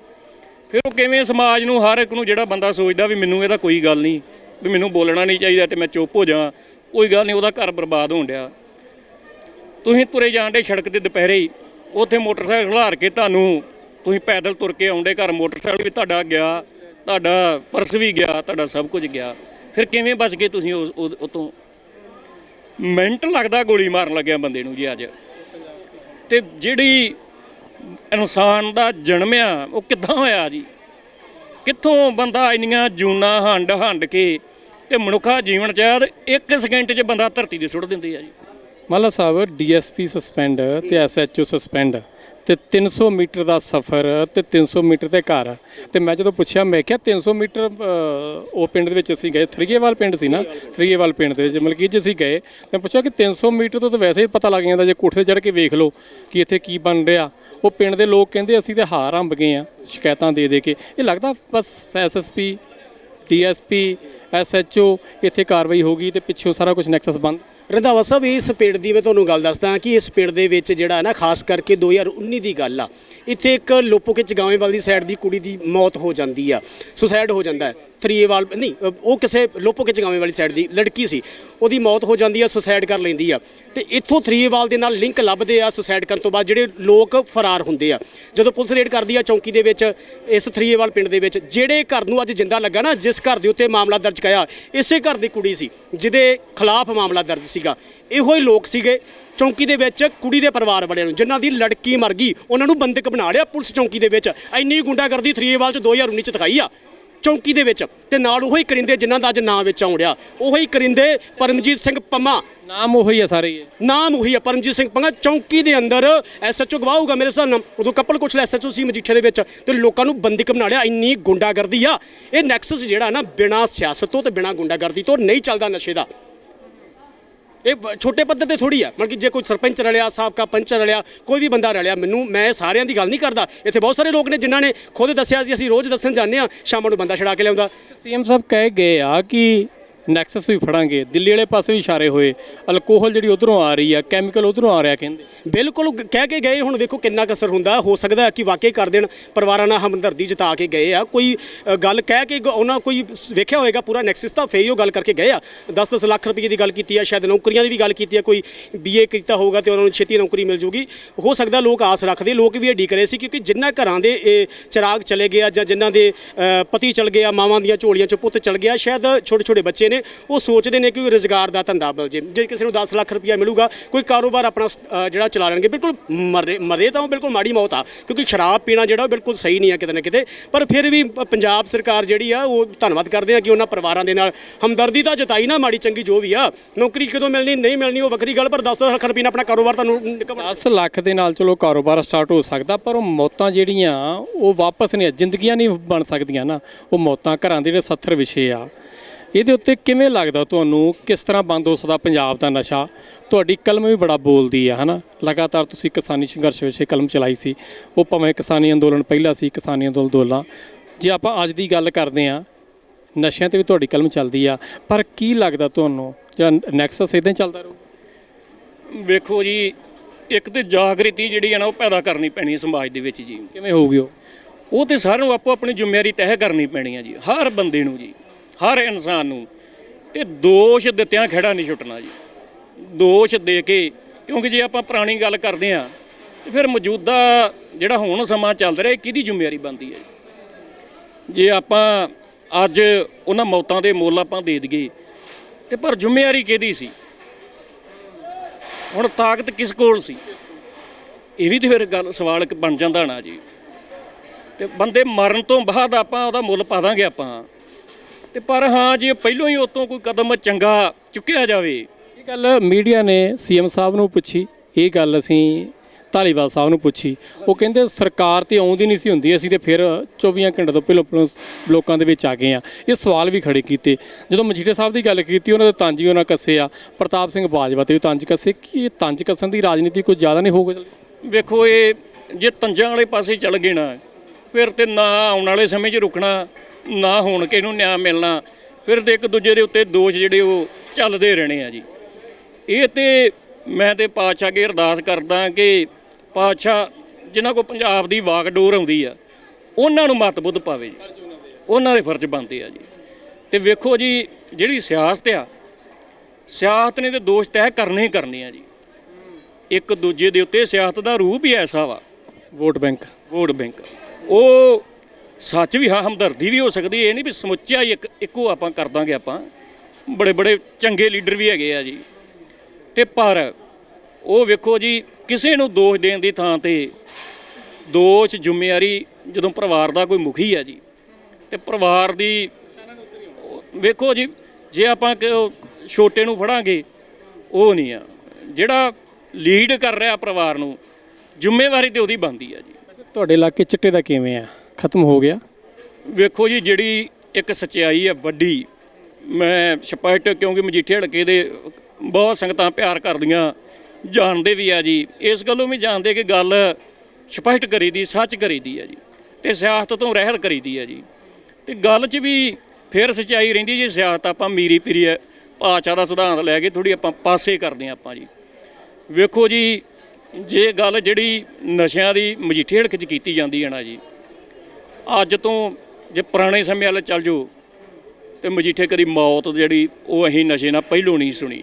ਫਿਰ ਉਹ ਕਿਵੇਂ ਸਮਾਜ ਨੂੰ, ਹਰ ਇੱਕ ਨੂੰ ਜਿਹੜਾ ਬੰਦਾ ਸੋਚਦਾ ਵੀ ਮੈਨੂੰ ਇਹਦਾ ਕੋਈ ਗੱਲ ਨਹੀਂ, ਵੀ ਮੈਨੂੰ ਬੋਲਣਾ ਨਹੀਂ ਚਾਹੀਦਾ ਤੇ ਮੈਂ ਚੁੱਪ ਹੋ ਜਾ ਕੋਈ ਗੱਲ ਨਹੀਂ, ਉਹਦਾ ਘਰ ਬਰਬਾਦ ਹੋਣ ਡਿਆ। ਤੁਸੀਂ ਤੁਰੇ ਜਾਂਦੇ ਸੜਕ ਤੇ ਦੁਪਹਿਰੇ ਹੀ, ਉੱਥੇ ਮੋਟਰਸਾਈਕਲ ਖਲਾਰ ਕੇ ਤੁਹਾਨੂੰ, ਤੁਸੀਂ ਪੈਦਲ ਤੁਰ ਕੇ ਆਉਂਦੇ ਘਰ, ਮੋਟਰਸਾਈਕਲ ਵੀ ਤੁਹਾਡਾ ਗਿਆ। ਤੁਹਾਡਾ ਪਰਸ ਵੀ ਗਿਆ, ਤੁਹਾਡਾ ਸਭ ਕੁਝ ਗਿਆ। ਫਿਰ ਕਿਵੇਂ ਬਚ ਗਏ ਤੁਸੀਂ ਉਸ ਉਹ- ਤੋਂ ਮਿੰਟ ਲੱਗਦਾ ਗੋਲੀ ਮਾਰਨ ਲੱਗਿਆ ਬੰਦੇ ਨੂੰ ਜੀ ਅੱਜ। ਤੇ ਜਿਹੜੀ ਇਨਸਾਨ ਦਾ ਜਨਮ ਆ, ਉਹ ਕਿੱਦਾਂ ਹੋਇਆ ਜੀ? ਕਿੱਥੋਂ ਬੰਦਾ ਇੰਨੀਆਂ ਜੂਨਾ ਹੰਡ ਹੰਡ ਕੇ ਤੇ ਮਨੁੱਖਾ ਜੀਵਨ ਚ ਆ ਤੇ ਇੱਕ ਸਕਿੰਟ 'ਚ ਬੰਦਾ ਧਰਤੀ ਤੇ ਸੁੱਟ ਦਿੰਦੇ ਆ ਜੀ। ਮਾਲਾ ਸਾਹਿਬ ਡੀਐਸਪੀ ਸਸਪੈਂਡ ਤੇ ਐਸਐਚਓ ਸਸਪੈਂਡ ਤੇ 300 ਮੀਟਰ ਦਾ ਸਫ਼ਰ ਤੇ 300 ਮੀਟਰ ਤੇ ਘਰ। ਤੇ ਮੈਂ ਜਦੋਂ ਪੁੱਛਿਆ, ਮੈਂ ਕਿਹਾ 300 ਮੀਟਰ ਉਹ ਪਿੰਡ ਦੇ ਵਿੱਚ ਅਸੀਂ ਗਏ, ਥਰੀਏਵਾਲ ਪਿੰਡ ਸੀ ਨਾ, ਥਰੀਏਵਾਲ ਪਿੰਡ ਦੇ ਵਿੱਚ ਮਲਕੀ ਜੀ ਅਸੀਂ ਗਏ, ਮੈਂ ਪੁੱਛਿਆ ਕਿ 300 ਮੀਟਰ ਤੋਂ ਤਾਂ ਵੈਸੇ ਹੀ ਪਤਾ ਲੱਗ ਜਾਂਦਾ, ਜੇ ਕੋਠੇ ਤੇ ਚੜ੍ਹ ਕੇ ਵੇਖ ਲਓ ਕਿ ਇੱਥੇ ਕੀ ਬਣ ਰਿਹਾ। ਉਹ ਪਿੰਡ ਦੇ ਲੋਕ ਕਹਿੰਦੇ, ਅਸੀਂ ਤੇ ਹਾਰ ਅੰਬ ਗਏ ਆ ਸ਼ਿਕਾਇਤਾਂ ਦੇ ਦੇ ਕੇ। ਇਹ ਲੱਗਦਾ ਬਸ ਐਸਐਸਪੀ ਡੀਐਸਪੀ ਐਸਐਚਓ ਇੱਥੇ ਕਾਰਵਾਈ ਹੋ ਗਈ ਤੇ ਪਿੱਛੋਂ ਸਾਰਾ ਕੁਝ ਨੈਕਸਸ ਬੰਦ ਰੰਧਾਵਾ ਸਾਹਿਬ, ਇਸ ਪਿੰਡ ਦੀ ਮੈਂ ਤੁਹਾਨੂੰ ਗੱਲ ਦੱਸਦਾ ਕਿ ਇਸ ਪਿੰਡ ਦੇ ਵਿੱਚ ਜਿਹੜਾ ਨਾ, ਖਾਸ ਕਰਕੇ 2019 ਦੀ ਗੱਲ ਆ, ਇੱਥੇ ਇੱਕ ਲੋਪੋਕੇ ਚਗਾਵੇਂ ਵਾਲੀ ਸਾਈਡ ਦੀ ਕੁੜੀ ਦੀ ਮੌਤ ਹੋ ਜਾਂਦੀ ਆ ਸੁਸਾਈਡ ਹੋ ਜਾਂਦਾ ਹੈ। ਥਰੀਏਵਾਲ ਨਹੀਂ ਉਹ ਕਿਸੇ ਲੋਪੋਕੇ ਚਗਾਵੇਂ ਵਾਲੀ ਸਾਈਡ ਦੀ ਲੜਕੀ ਸੀ, ਉਹਦੀ ਮੌਤ ਹੋ ਜਾਂਦੀ ਆ ਸੁਸਾਈਡ ਕਰ ਲੈਂਦੀ ਆ। ਤੇ ਇੱਥੋਂ ਥਰੀਏਵਾਲ ਦੇ ਨਾਲ ਲਿੰਕ ਲੱਭਦੇ ਆ ਸੁਸਾਈਡ ਕਰਨ ਤੋਂ ਬਾਅਦ, ਜਿਹੜੇ ਲੋਕ ਫਰਾਰ ਹੁੰਦੇ ਆ। ਜਦੋਂ ਪੁਲਿਸ ਰੇਡ ਕਰਦੀ ਆ ਚੌਂਕੀ ਦੇ ਵਿੱਚ, ਇਸ ਥਰੀਏਵਾਲ ਪਿੰਡ ਦੇ ਵਿੱਚ, ਜਿਹੜੇ ਘਰ ਨੂੰ ਅੱਜ ਜਿੰਦਾ ਲੱਗਾ ਨਾ, ਜਿਸ ਘਰ ਦੇ ਉੱਤੇ ਮਾਮਲਾ ਦਰਜ ਕਰਾਇਆ ਇਸੇ ਘਰ ਦੀ ਕੁੜੀ ਸੀ, ਜਿਹਦੇ ਖਿਲਾਫ ਮਾਮਲਾ ਦਰਜ ਸੀਗਾ। ਇਹੋ ਹੀ ਲੋਕ ਸੀਗੇ, ਚੌਂਕੀ ਦੇ ਵਿੱਚ ਕੁੜੀ ਦੇ ਪਰਿਵਾਰ ਵਾਲਿਆਂ ਨੂੰ, ਜਿਨ੍ਹਾਂ ਦੀ ਲੜਕੀ ਮਰ ਗਈ, ਉਹਨਾਂ ਨੂੰ ਬੰਦਕ ਬਣਾ ਲਿਆ ਪੁਲਿਸ ਚੌਂਕੀ ਦੇ ਵਿੱਚ। ਇੰਨੀ ਗੁੰਡਾਗਰਦੀ ਥਰੀਏਵਾਲ ਚ 2019 ਚ ਦਿਖਾਈ ਆ। ਚੌਂਕੀ ਦੇ ਵਿੱਚ ਤੇ ਨਾਲ ਉਹੀ ਕਰਿੰਦੇ ਜਿਨ੍ਹਾਂ ਦਾ ਅੱਜ ਨਾਂ ਵਿੱਚ ਆਉਂਦਿਆ ਉਹੀ ਕਰਿੰਦੇ ਪਰਮਜੀਤ ਸਿੰਘ ਪੰਮਾ। ਨਾਮ ਉਹੀ ਆ ਸਾਰੇ ਨਾਮ ਉਹੀ ਆ ਪਰਮਜੀਤ ਸਿੰਘ ਪੰਗਾ ਚੌਂਕੀ ਦੇ ਅੰਦਰ ਐਸਐਚਓ ਗਵਾਹੂਗਾ ਮੇਰੇ ਹਿਸਾਬ ਨਾਲ। ਉਦੋਂ ਕੱਪਲ ਕੁਛ ਐਸਐਚਓ ਸੀ ਮਜੀਠੇ ਦੇ ਵਿੱਚ ਤੇ ਲੋਕਾਂ ਨੂੰ ਬੰਦਿਕ ਬਣਾ ਲਿਆ ਇੰਨੀ ਗੁੰਡਾਗਰਦੀ ਆ। ਇਹ ਨੈਕਸਸ ਜਿਹੜਾ ਨਾ ਬਿਨਾ ਸਿਆਸਤ ਤੋਂ ਤੇ ਬਿਨਾ ਗੁੰਡਾਗਰਦੀ ਤੋਂ ਨਹੀਂ ਚੱਲਦਾ ਨਸ਼ੇ ਦਾ। ਇਹ ਛੋਟੇ ਪੱਧਰ ਤੇ ਥੋੜੀ ਆ। ਮਤਲਬ ਕਿ ਜੇ ਕੋਈ ਸਰਪੰਚ ਰਲਿਆ, ਸਾਬਕਾ ਪੰਚ ਰਲਿਆ, ਕੋਈ ਵੀ ਬੰਦਾ ਰਲਿਆ, ਮੈਨੂੰ, ਮੈਂ ਸਾਰਿਆਂ ਦੀ ਗੱਲ ਨਹੀਂ ਕਰਦਾ। ਇੱਥੇ ਬਹੁਤ ਸਾਰੇ ਲੋਕ ਨੇ ਜਿਨ੍ਹਾਂ ਨੇ ਖੁਦ ਦੱਸਿਆ ਸੀ, ਅਸੀਂ ਰੋਜ਼ ਦੱਸਣ ਜਾਂਦੇ ਆ ਸ਼ਾਮਾਂ ਨੂੰ ਬੰਦਾ ਛੜਾ ਕੇ ਲਿਆਉਂਦਾ। ਸੀਐਮ ਸਾਹਿਬ ਕਹਿ ਗਏ ਆ ਕਿ ਨੈਕਸਸ ਵੀ ਫੜਾਂਗੇ। ਦਿੱਲੀ ਵਾਲੇ ਪਾਸੇ ਵੀ ਇਸ਼ਾਰੇ ਹੋਏ। ਅਲਕੋਹਲ ਜਿਹੜੀ ਉਧਰੋਂ ਆ ਰਹੀ ਆ ਕੈਮੀਕਲ ਉਧਰੋਂ ਆ ਰਿਹਾ ਕਹਿੰਦੇ। ਬਿਲਕੁਲ ਕਹਿ ਕੇ ਗਏ, ਹੁਣ ਵੇਖੋ ਕਿੰਨਾ ਕਸਰ ਹੁੰਦਾ। ਹੋ ਸਕਦਾ ਕਿ ਵਾਕਈ ਕਰ ਦੇਣ, ਪਰਿਵਾਰਾਂ ਨਾਲ ਹਮਦਰਦੀ ਜਤਾ ਕੇ ਗਏ ਆ। ਕੋਈ ਗੱਲ ਕਹਿ ਕੇ ਗ- ਉਹਨਾਂ ਕੋਈ ਵੇਖਿਆ ਹੋਏਗਾ, ਪੂਰਾ ਨੈਕਸਸ ਤਾਂ ਫੇਰ ਉਹ ਗੱਲ ਕਰਕੇ ਗਏ ਆ। 10-10 ਲੱਖ ਰੁਪਏ ਦੀ ਗੱਲ ਕੀਤੀ ਆ, ਸ਼ਾਇਦ ਨੌਕਰੀਆਂ ਦੀ ਵੀ ਗੱਲ ਕੀਤੀ ਆ, ਕੋਈ ਬੀਏ ਕੀਤਾ ਹੋਊਗਾ ਤੇ ਉਹਨਾਂ ਨੂੰ ਛੇਤੀ ਨੌਕਰੀ ਮਿਲ ਜੂਗੀ। ਹੋ ਸਕਦਾ ਲੋਕ ਆਸ ਰੱਖਦੇ, ਲੋਕ ਵੀ ਇਹ ਡੀ ਕਰੇ ਸੀ ਕਿਉਂਕਿ ਜਿੰਨਾ ਘਰਾਂ ਦੇ, ਇਹ ਚਿਰਾਗ ਚਲੇ ਗਿਆ ਜਾਂ ਜਿਨ੍ਹਾਂ ਦੇ ਪਤੀ ਚਲ ਗਿਆ ਮਾਵਾਂ ਦੀਆਂ ਝੋਲੀਆਂ ਚ ਪੁੱਤ ਚਲ ਗਿਆ, ਸ਼ਾਇਦ ਛੋਟੇ ਛੋਟੇ ਬੱਚੇ ਨੇ ਉਹ ਸੋਚਦੇ ਨੇ ਕਿ ਰੋਜ਼ਗਾਰ ਦਾ ਧੰਦਾ ਮਿਲ ਜੇ। ਜੇ ਕਿਸੇ ਨੂੰ 10 ਲੱਖ ਰੁਪਇਆ ਮਿਲੂਗਾ ਕੋਈ ਕਾਰੋਬਾਰ ਆਪਣਾ ਅ, ਜਿਹੜਾ ਚਲਾ ਲੈਣਗੇ ਬਿਲਕੁਲ ਮਰੇ ਮਰੇ ਤਾਂ ਉਹ ਬਿਲਕੁਲ ਮਾੜੀ ਮੌਤ ਆ ਕਿਉਂਕਿ ਸ਼ਰਾਬ ਪੀਣਾ ਜਿਹੜਾ ਉਹ ਬਿਲਕੁਲ ਸਹੀ ਨਹੀਂ ਆ ਕਿਤੇ ਨਾ ਕਿਤੇ। ਪਰ ਫਿਰ ਵੀ ਪ- ਪੰਜਾਬ ਸਰਕਾਰ ਜਿਹੜੀ ਆ ਉਹ ਧੰਨਵਾਦ ਕਰਦੇ ਆ ਕਿ ਉਹਨਾਂ ਪਰਿਵਾਰਾਂ ਦੇ ਨਾਲ ਹਮਦਰਦੀ ਤਾਂ ਜਤਾਈ ਨਾ ਮਾੜੀ ਚੰਗੀ ਜੋ ਵੀ ਆ। ਨੌਕਰੀ ਕਦੋਂ ਮਿਲਣੀ ਨਹੀਂ ਮਿਲਣੀ ਉਹ ਵੱਖਰੀ ਗੱਲ ਪਰ 10 ਲੱਖ ਰੁਪਏ ਨਾਲ ਆਪਣਾ ਕਾਰੋਬਾਰ ਤੁਹਾਨੂੰ ਨਿਕਲ 10 ਲੱਖ ਦੇ ਨਾਲ ਚਲੋ ਕਾਰੋਬਾਰ ਸਟਾਰਟ ਹੋ ਸਕਦਾ ਪਰ ਉਹ ਮੌਤਾਂ ਜਿਹੜੀਆਂ ਉਹ ਵਾਪਸ ਨਹੀਂ ਜ਼ਿੰਦਗੀਆਂ ਨਹੀਂ ਬਣ ਸਕਦੀਆਂ ਨਾ। ਉਹ ਮੌਤਾਂ ਘਰਾਂ ਦੇ ਜਿਹੜੇ 70 ਵਿਸ਼ੇ ਆ ਇਹਦੇ ਉੱਤੇ ਕਿਵੇਂ ਲੱਗਦਾ ਤੁਹਾਨੂੰ? ਕਿਸ ਤਰ੍ਹਾਂ ਬੰਦ ਹੋ ਸਕਦਾ ਪੰਜਾਬ ਦਾ ਨਸ਼ਾ? ਤੁਹਾਡੀ ਕਲਮ ਵੀ ਬੜਾ ਬੋਲਦੀ ਆ ਹਨਾ? ਲਗਾਤਾਰ ਤੁਸੀਂ ਕਿਸਾਨੀ ਸੰਘਰਸ਼ ਵਿਸ਼ੇ ਕਲਮ ਚਲਾਈ ਸੀ। ਉਹ ਭਾਵੇਂ ਕਿਸਾਨੀ ਅੰਦੋਲਨ ਪਹਿਲਾ ਸੀ ਕਿਸਾਨੀ ਅੰਦੋਲਨ ਦੋਲਾ ਜੇ ਆਪਾਂ ਅੱਜ ਦੀ ਗੱਲ ਕਰਦੇ ਆ ਨਸ਼ਿਆਂ ਤੇ ਵੀ ਤੁਹਾਡੀ ਕਲਮ ਚੱਲਦੀ ਆ। ਪਰ ਕੀ ਲੱਗਦਾ ਤੁਹਾਨੂੰ? ਜਿਹੜਾ ਨੈਕਸਸ ਇਦਾਂ ਚੱਲਦਾ ਰਹੂ? ਵੇਖੋ ਜੀ ਇੱਕ ਤੇ ਜਾਗ੍ਰਿਤੀ ਜਿਹੜੀ ਹੈ ਨਾ ਉਹ ਪੈਦਾ ਕਰਨੀ ਪੈਣੀ ਸਮਾਜ ਦੇ ਵਿੱਚ ਜੀ। ਕਿਵੇਂ ਹੋਊਗੀ ਉਹ? ਤੇ ਸਾਰਿਆਂ ਨੂੰ ਆਪੋ ਆਪਣੀ ਜ਼ਿੰਮੇਵਾਰੀ ਤੈਅ ਕਰਨੀ ਪੈਣੀ ਆ ਜੀ ਹਰ ਬੰਦੇ ਨੂੰ ਜੀ। ਹਰ ਇਨਸਾਨ ਨੂੰ ਤੇ ਦੋਸ਼ ਦਿੱਤਿਆਂ ਖੜਾ ਨਹੀਂ ਛੁੱਟਣਾ ਜੀ। ਦੋਸ਼ ਦੇ ਕੇ, ਕਿਉਂਕਿ ਜੇ ਆਪਾਂ ਪੁਰਾਣੀ ਗੱਲ ਕਰਦੇ ਆ ਤੇ ਫਿਰ ਮੌਜੂਦਾ ਜਿਹੜਾ ਹੁਣ ਸਮਾਂ ਚੱਲ ਰਿਹਾ, ਇਹ ਕਿਹਦੀ ਜ਼ਿੰਮੇਵਾਰੀ ਬਣਦੀ ਹੈ ਜੀ? ਜੇ ਆਪਾਂ ਅੱਜ ਉਹਨਾਂ ਮੌਤਾਂ ਦੇ ਮੁੱਲ ਆਪਾਂ ਦੇ ਦਈਏ, ਤੇ ਪਰ ਜ਼ਿੰਮੇਵਾਰੀ ਕਿਹਦੀ ਸੀ? ਹੁਣ ਤਾਕਤ ਕਿਸ ਕੋਲ ਸੀ? ਇਹ ਵੀ ਤੇ ਫਿਰ ਗੱਲ, ਸਵਾਲ ਇੱਕ ਬਣ ਜਾਂਦਾ ਨਾ ਜੀ। ਤੇ ਬੰਦੇ ਮਰਨ ਤੋਂ ਬਾਅਦ ਆਪਾਂ ਉਹਦਾ ਮੁੱਲ ਪਾ ਦਾਂਗੇ ਆਪਾਂ। ਤੇ ਪਰ ਹਾਂ ਜੇ ਪਹਿਲੋਂ ਹੀ ਉਤੋਂ ਕੋਈ ਕਦਮ ਚੰਗਾ ਚੁੱਕਿਆ ਜਾਵੇ। ਇਹ ਗੱਲ ਮੀਡੀਆ ਨੇ ਸੀਐਮ ਸਾਹਿਬ ਨੂੰ ਪੁੱਛੀ ਇਹ ਗੱਲ ਅਸੀਂ ਧਾਲੀਵਾਲ ਸਾਹਿਬ ਨੂੰ ਪੁੱਛੀ। ਉਹ ਕਹਿੰਦੇ ਸਰਕਾਰ ਤੇ ਆਉਂਦੀ ਨਹੀਂ ਸੀ ਹੁੰਦੀ ਅਸੀਂ ਤੇ ਫਿਰ 24 ਘੰਟੇ ਤੋਂ ਪਹਿਲਾਂ ਪਹਿਲਾਂ ਲੋਕਾਂ ਦੇ ਵਿੱਚ ਆ ਗਏ ਆ ਇਹ ਸਵਾਲ ਵੀ ਖੜੇ ਕੀਤੇ। ਜਦੋਂ ਮਜੀਠੇ ਸਾਹਿਬ ਦੀ ਗੱਲ ਕੀਤੀ ਉਹਨਾਂ ਦੇ ਤੰਜ ਉਹਨਾਂ ਕੱਸੇ ਆ। ਪ੍ਰਤਾਪ ਸਿੰਘ ਬਾਜਵਾ ਤੇ ਵੀ ਤੰਜ ਕੱਸੇ। ਕੀ ਇਹ ਤੰਜ ਕੱਸਣ ਦੀ ਰਾਜਨੀਤੀ ਕੁਝ ਜ਼ਿਆਦਾ ਨਹੀਂ ਹੋਊਗਾ? ਵੇਖੋ ਇਹ ਜੇ ਤੰਜਾਂ ਵਾਲੇ ਪਾਸੇ ਚੱਲ ਗਏ ਨਾ ਫਿਰ ਤੇ ਨਾ ਆਉਣ ਵਾਲੇ ਸਮੇਂ 'ਚ ਰੁਕਣਾ ਨਾ ਹੁਣ ਕਿ ਇਹਨੂੰ ਨਿਆਂ ਮਿਲਣਾ ਫਿਰ ਤੇ ਇੱਕ ਦੂਜੇ ਦੇ ਉੱਤੇ ਦੋਸ਼ ਜਿਹੜੇ ਉਹ ਚੱਲਦੇ ਰਹਿਣੇ ਆ ਜੀ। ਇਹ ਤੇ ਮੈਂ ਤੇ ਪਾਤਸ਼ਾਹ ਅੱਗੇ ਅਰਦਾਸ ਕਰਦਾ ਕਿ ਪਾਤਸ਼ਾਹ ਜਿਨ੍ਹਾਂ ਕੋ ਪੰਜਾਬ ਦੀ ਵਾਗਡੋਰ ਆਉਂਦੀ ਆ ਉਹਨਾਂ ਨੂੰ ਮਤਬੁੱਧ ਪਾਵੇ ਜੀ। ਉਹਨਾਂ ਦੇ ਫਰਜ਼ ਬਣਦੇ ਆ ਜੀ। ਤੇ ਵੇਖੋ ਜੀ ਜਿਹੜੀ ਸਿਆਸਤ ਆ ਸਿਆਸਤ ਨੇ ਤੇ ਦੋਸ਼ ਤੈਅ ਕਰਨੇ ਹੀ ਕਰਨੇ ਆ ਜੀ। ਇੱਕ ਦੂਜੇ ਦੇ ਉੱਤੇ ਸਿਆਸਤ ਦਾ ਰੂਪ ਹੀ ਐਸਾ ਵਾ। Vote bank. Vote bank. ਉਹ ਸੱਚ ਵੀ ਹਾਂ, ਹਮਦਰਦੀ ਵੀ ਹੋ ਸਕਦੀ ਇਹ ਨਹੀਂ ਵੀ ਸਮੁੱਚਾ ਹੀ ਇੱਕ, ਇੱਕੋ ਆਪਾਂ ਕਰ ਦਾਂਗੇ ਆਪਾਂ। ਬੜੇ ਬੜੇ ਚੰਗੇ ਲੀਡਰ ਵੀ ਹੈਗੇ ਆ ਜੀ। ਤੇ ਪਰ ਉਹ ਵੇਖੋ ਜੀ, ਕਿਸੇ ਨੂੰ ਦੋਸ਼ ਦੇਣ ਦੀ ਥਾਂ ਤੇ ਦੋਸ਼, ਜ਼ਿੰਮੇਵਾਰੀ ਜਦੋਂ ਪਰਿਵਾਰ ਦਾ ਕੋਈ ਮੁਖੀ ਆ ਜੀ, ਤੇ ਪਰਿਵਾਰ ਦੀ ਵੇਖੋ ਜੀ, ਜੇ ਆਪਾਂ ਛੋਟੇ ਨੂੰ ਫੜਾਂਗੇ, ਉਹ ਨਹੀਂ ਆ। ਜਿਹੜਾ ਲੀਡ ਕਰ ਰਿਹਾ ਪਰਿਵਾਰ ਨੂੰ, ਜ਼ਿੰਮੇਵਾਰੀ ਤੇ ਉਹਦੀ ਬਣਦੀ ਆ ਜੀ। ਤੁਹਾਡੇ ਇਲਾਕੇ ਚਿੱਟੇ ਦਾ ਕਿਵੇਂ ਆ? ਖਤਮ ਹੋ ਗਿਆ। ਵੇਖੋ ਜੀ, ਜਿਹੜੀ ਇੱਕ ਸਚਾਈ ਹੈ ਵੱਡੀ। ਮੈਂ ਸਪਸ਼ਟ ਕਿਉਂਕਿ ਮਜੀਠੇ ਹਲਕੇ ਦੇ ਬਹੁਤ ਸੰਗਤਾਂ ਪਿਆਰ ਕਰਦੀਆਂ, ਜਾਣਦੇ ਵੀ ਆ ਜੀ। ਇਸ ਗੱਲੋਂ ਵੀ ਜਾਣਦੇ ਕਿ ਗੱਲ ਸਪਸ਼ਟ ਕਰੀ ਦੀ, ਸੱਚ ਕਰੀ ਦੀ ਆ ਜੀ। ਤੇ ਸਿਆਸਤ ਤੋਂ ਰਹਿਤ ਕਰੀ ਦੀ ਆ ਜੀ। ਤੇ ਗੱਲ 'ਚ ਵੀ ਫਿਰ ਸਚਾਈ ਰਹਿੰਦੀ ਜੀ, ਸਿਆਸਤ ਆਪਾਂ ਮੀਰੀ ਪੀਰੀ ਭਾਸ਼ਾ ਦਾ ਸਿਧਾਂਤ ਲੈ ਕੇ ਥੋੜੀ ਆਪਾਂ ਪਾਸੇ ਕਰਦੇ ਹਾਂ ਆਪਾਂ ਜੀ। ਵੇਖੋ ਜੀ, ਜੇ ਗੱਲ ਜਿਹੜੀ ਨਸ਼ਿਆਂ ਦੀ ਮਜੀਠੇ ਹਲਕੇ 'ਚ ਕੀਤੀ ਜਾਂਦੀ ਹੈ ਨਾ ਜੀ ਅੱਜ ਤੋਂ ਜੇ ਪੁਰਾਣੇ ਸਮੇਂ ਵਾਲੇ ਚੱਲ ਜਾਓ ਤੇ ਮਜੀਠੇ ਕਰੀ ਮੌਤ ਜਿਹੜੀ ਉਹ ਅਸੀਂ ਨਸ਼ੇ ਨਾਲ ਪਹਿਲੋਂ ਨਹੀਂ ਸੁਣੀ।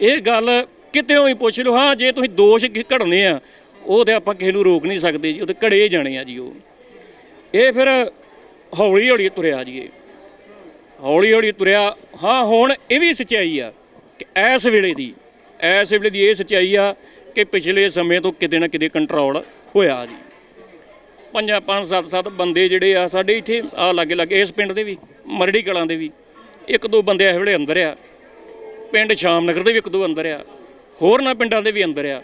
ਇਹ ਗੱਲ ਕਿਤੇ ਹੀ ਪੁੱਛ ਲਓ, ਹਾਂ, ਜੇ ਤੁਸੀਂ ਦੋਸ਼ ਘੜਨੇ ਆ ਉਹ ਤੇ ਆਪਾਂ ਕਿਸੇ ਨੂੰ ਰੋਕ ਨਹੀਂ ਸਕਦੇ ਜੀ ਉਹ ਤੇ ਘੜੇ ਜਾਣੇ ਆ ਜੀ ਉਹ। ਇਹ ਫਿਰ ਹੌਲੀ ਹੌਲੀ ਤੁਰਿਆ ਜੀ ਇਹ। ਹੌਲੀ ਹੌਲੀ ਤੁਰਿਆ, ਹਾਂ, ਹੁਣ ਇਹ ਵੀ ਸੱਚਾਈ ਆ ਕਿ ਇਸ ਵੇਲੇ ਦੀ, ਇਸ ਵੇਲੇ ਦੀ ਇਹ ਸੱਚਾਈ ਆ ਕਿ ਪਿਛਲੇ ਸਮੇਂ ਤੋਂ ਕਿਤੇ ਨਾ ਕਿਤੇ ਕੰਟਰੋਲ ਹੋਇਆ ਜੀ। ਪੰਜਾਂ ਪੰਜ, ਸੱਤ ਸੱਤ ਬੰਦੇ ਜਿਹੜੇ ਆ, ਸਾਡੇ ਇੱਥੇ ਆ ਲਾਗੇ ਲਾਗੇ, ਇਸ ਪਿੰਡ ਦੇ ਵੀ, ਮਰੜੀ ਕਲਾਂ ਦੇ ਵੀ, ਇੱਕ ਦੋ ਬੰਦੇ ਇਸ ਵੇਲੇ ਅੰਦਰ ਆ। ਪਿੰਡ ਸ਼ਾਮ ਨਗਰ ਦੇ ਵੀ ਇੱਕ ਦੋ ਅੰਦਰ ਆ। ਹੋਰ ਨਾ ਪਿੰਡਾਂ ਦੇ ਵੀ ਅੰਦਰ ਆ।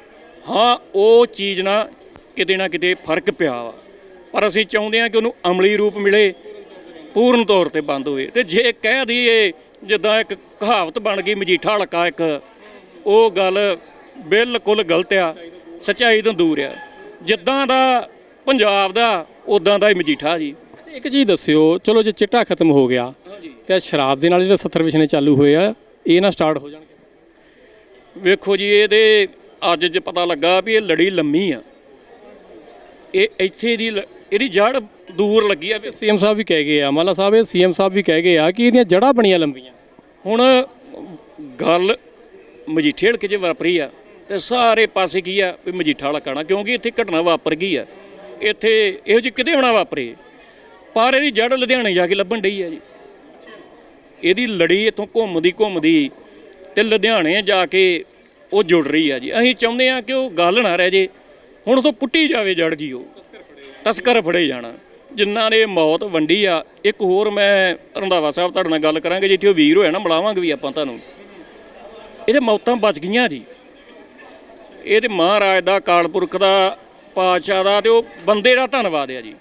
ਹਾਂ, ਉਹ ਚੀਜ਼ ਨਾ ਕਿਤੇ ਨਾ ਕਿਤੇ ਫ਼ਰਕ ਪਿਆ ਵਾ। ਪਰ ਅਸੀਂ ਚਾਹੁੰਦੇ ਹਾਂ ਕਿ ਉਹਨੂੰ ਅਮਲੀ ਰੂਪ ਮਿਲੇ, ਪੂਰਨ ਤੌਰ ਤੇ ਬੰਦ ਹੋਵੇ। ਤੇ ਜੇ ਕਹਿ ਦਈਏ, ਜਿੱਦਾਂ ਇੱਕ ਕਹਾਵਤ ਬਣ ਗਈ, ਮਜੀਠਾ ਹਲਕਾ ਇੱਕ, ਉਹ ਗੱਲ ਬਿਲਕੁਲ ਗਲਤ ਆ, ਸੱਚਾਈ ਤੋਂ ਦੂਰ ਆ। ਜਿੱਦਾਂ ਦਾ ਪੰਜਾਬ ਦਾ ਉਦਾਂ ਦਾ ਹੀ ਮਜੀਠਾ ਜੀ। ਇੱਕ ਚੀਜ਼ ਦੱਸਿਓ ਚਲੋ ਜੇ ਚਿੱਟਾ ਖਤਮ ਹੋ ਗਿਆ ਤੇ ਸ਼ਰਾਬ ਦੇ ਨਾਲ ਜਿਹੜਾ 70 ਵਿਸ਼ਨੇ ਚਾਲੂ ਹੋਏ ਆ ਇਹ ਨਾ ਸਟਾਰਟ ਹੋ ਜਾਣਗੇ। ਵੇਖੋ ਜੀ ਇਹਦੇ ਅੱਜ ਜੇ ਪਤਾ ਲੱਗਾ ਵੀ ਇਹ ਲੜੀ ਲੰਮੀ ਆ। ਇਹ ਇੱਥੇ ਦੀ ਇਹਦੀ ਜੜ ਦੂਰ ਲੱਗੀ ਆ। ਵੀ ਸੀਐਮ ਸਾਹਿਬ ਵੀ ਕਹਿ ਗਏ ਆ ਮਾਲਾ ਸਾਹਿਬ ਇਹ ਸੀਐਮ ਸਾਹਿਬ ਵੀ ਕਹਿ ਗਏ ਆ ਕਿ ਇਹਦੀਆਂ ਜੜ੍ਹਾਂ ਬਣੀਆਂ ਲੰਬੀਆਂ। ਹੁਣ ਗੱਲ ਮਜੀਠੇ ਹਲਕੇ 'ਚ ਵਾਪਰੀ ਆ ਤੇ ਸਾਰੇ ਪਾਸੇ ਕੀ ਆ ਵੀ ਮਜੀਠਾ ਵਾਲਾ ਕਾਣਾ ਕਿਉਂਕਿ ਇੱਥੇ ਘਟਨਾ ਵਾਪਰ ਗਈ ਆ। ਇੱਥੇ ਇਹੋ ਜਿਹੀ ਕਿਤੇ ਹੋਣਾ ਵਾਪਰੇ। ਪਰ ਇਹਦੀ ਜੜ ਲੁਧਿਆਣੇ ਜਾ ਕੇ ਲੱਭਣ ਡਈ ਆ ਜੀ। ਇਹਦੀ ਲੜੀ ਇੱਥੋਂ ਘੁੰਮਦੀ ਘੁੰਮਦੀ ਤੇ ਲੁਧਿਆਣੇ ਜਾ ਕੇ ਉਹ ਜੁੜ ਰਹੀ ਆ ਜੀ। ਅਸੀਂ ਚਾਹੁੰਦੇ ਆ ਕਿ ਉਹ ਗੱਲ ਨਾ ਰਹਿ ਜੇ। ਹੁਣ ਤੋਂ ਪੁੱਟੀ ਜਾਵੇ ਜੜ ਜੀ ਉਹ। ਤਸਕਰ ਫੜੇ ਜਾਣਾ। ਜਿਨ੍ਹਾਂ ਨੇ ਮੌਤ ਵੰਡੀ ਆ। ਇੱਕ ਹੋਰ ਮੈਂ ਰੰਧਾਵਾ ਸਾਹਿਬ ਤੁਹਾਡੇ ਨਾਲ ਗੱਲ ਕਰਾਂਗੇ। ਜਿੱਥੇ ਉਹ ਵੀਰ ਹੋਇਆ ਨਾ ਮਿਲਾਵਾਂਗੇ ਵੀ ਆਪਾਂ ਤੁਹਾਨੂੰ। ਇਹਦੇ ਮੌਤਾਂ ਬਚ ਗਈਆਂ ਜੀ। ਇਹ ਤੇ ਮਹਾਰਾਜ ਦਾ ਕਾਲਪੁਰਖ ਦਾ ਪਾਤਸ਼ਾਹ ਦਾ ਤੇ ਉਹ ਬੰਦੇ ਦਾ ਧੰਨਵਾਦ ਆ ਜੀ।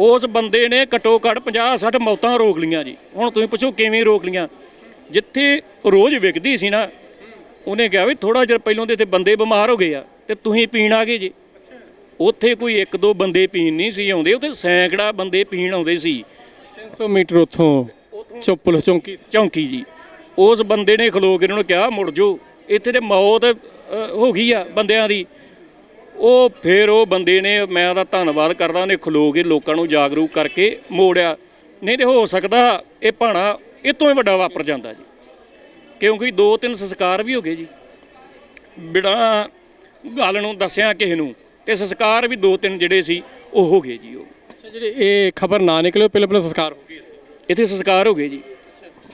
ਉਸ ਬੰਦੇ ਨੇ ਘੱਟੋ ਘੱਟ 50 60 ਮੌਤਾਂ ਰੋਕ ਲੀਆਂ ਜੀ। ਹੁਣ ਤੁਸੀਂ ਪੁੱਛੋ ਕਿਵੇਂ ਰੋਕ ਲੀਆਂ ਜਿੱਥੇ ਰੋਜ਼ ਵਿਕਦੀ ਸੀ ਨਾ ਉਹਨੇ ਕਿਹਾ ਵੀ ਥੋੜਾ ਜਿਹਾ ਪਹਿਲਾਂ ਦੇ ਤੇ ਬੰਦੇ ਬਿਮਾਰ ਹੋ ਗਏ ਆ ਤੇ ਤੁਸੀਂ ਪੀਣ ਆ ਗਏ ਜੀ। ਉੱਥੇ ਕੋਈ ਇੱਕ ਦੋ ਬੰਦੇ ਪੀਣ ਨਹੀਂ ਸੀ ਆਉਂਦੇ ਉੱਥੇ ਸੈਂਕੜਾ ਬੰਦੇ ਪੀਣ ਆਉਂਦੇ ਸੀ। 300 ਮੀਟਰ ਉੱਥੋਂ ਚੁੱਪਲ ਚੌਂਕੀ ਚੌਂਕੀ ਜੀ। ਉਸ ਬੰਦੇ ਨੇ ਖਲੋ ਕੇ ਉਹਨਾਂ ਨੂੰ ਕਿਹਾ ਮੁੜ ਜੋ ਇੱਥੇ ਤੇ ਮੌਤ ਹੋ ਗਈ ਆ ਬੰਦਿਆਂ ਦੀ। ਉਹ ਫਿਰ ਉਹ ਬੰਦੇ ਨੇ ਮੈਂ ਉਹਦਾ ਧੰਨਵਾਦ ਕਰਦਾ ਉਹਨੇ ਖਲੋ ਕੇ ਲੋਕਾਂ ਨੂੰ ਜਾਗਰੂਕ ਕਰਕੇ ਮੋੜਿਆ। ਨਹੀਂ ਤੇ ਹੋ ਸਕਦਾ ਇਹ ਭਾਣਾ ਇਹ ਤੋਂ ਹੀ ਵੱਡਾ ਵਾਪਰ ਜਾਂਦਾ ਜੀ। ਕਿਉਂਕਿ ਦੋ ਤਿੰਨ ਸੰਸਕਾਰ ਵੀ ਹੋ ਗਏ ਜੀ। ਬਿਨਾਂ ਗੱਲ ਨੂੰ ਦੱਸਿਆ ਕਿਸੇ ਨੂੰ ਤੇ ਸੰਸਕਾਰ ਵੀ ਦੋ ਤਿੰਨ ਜਿਹੜੇ ਸੀ ਉਹ ਹੋ ਗਏ ਜੀ ਉਹ। ਅੱਛਾ ਜਿਹੜੇ ਇਹ ਖਬਰ ਨਾ ਨਿਕਲੇ ਪਹਿਲਾਂ ਪਹਿਲਾਂ ਸੰਸਕਾਰ ਹੋ ਗਏ ਇੱਥੇ ਸੰਸਕਾਰ ਹੋ ਗਏ ਜੀ।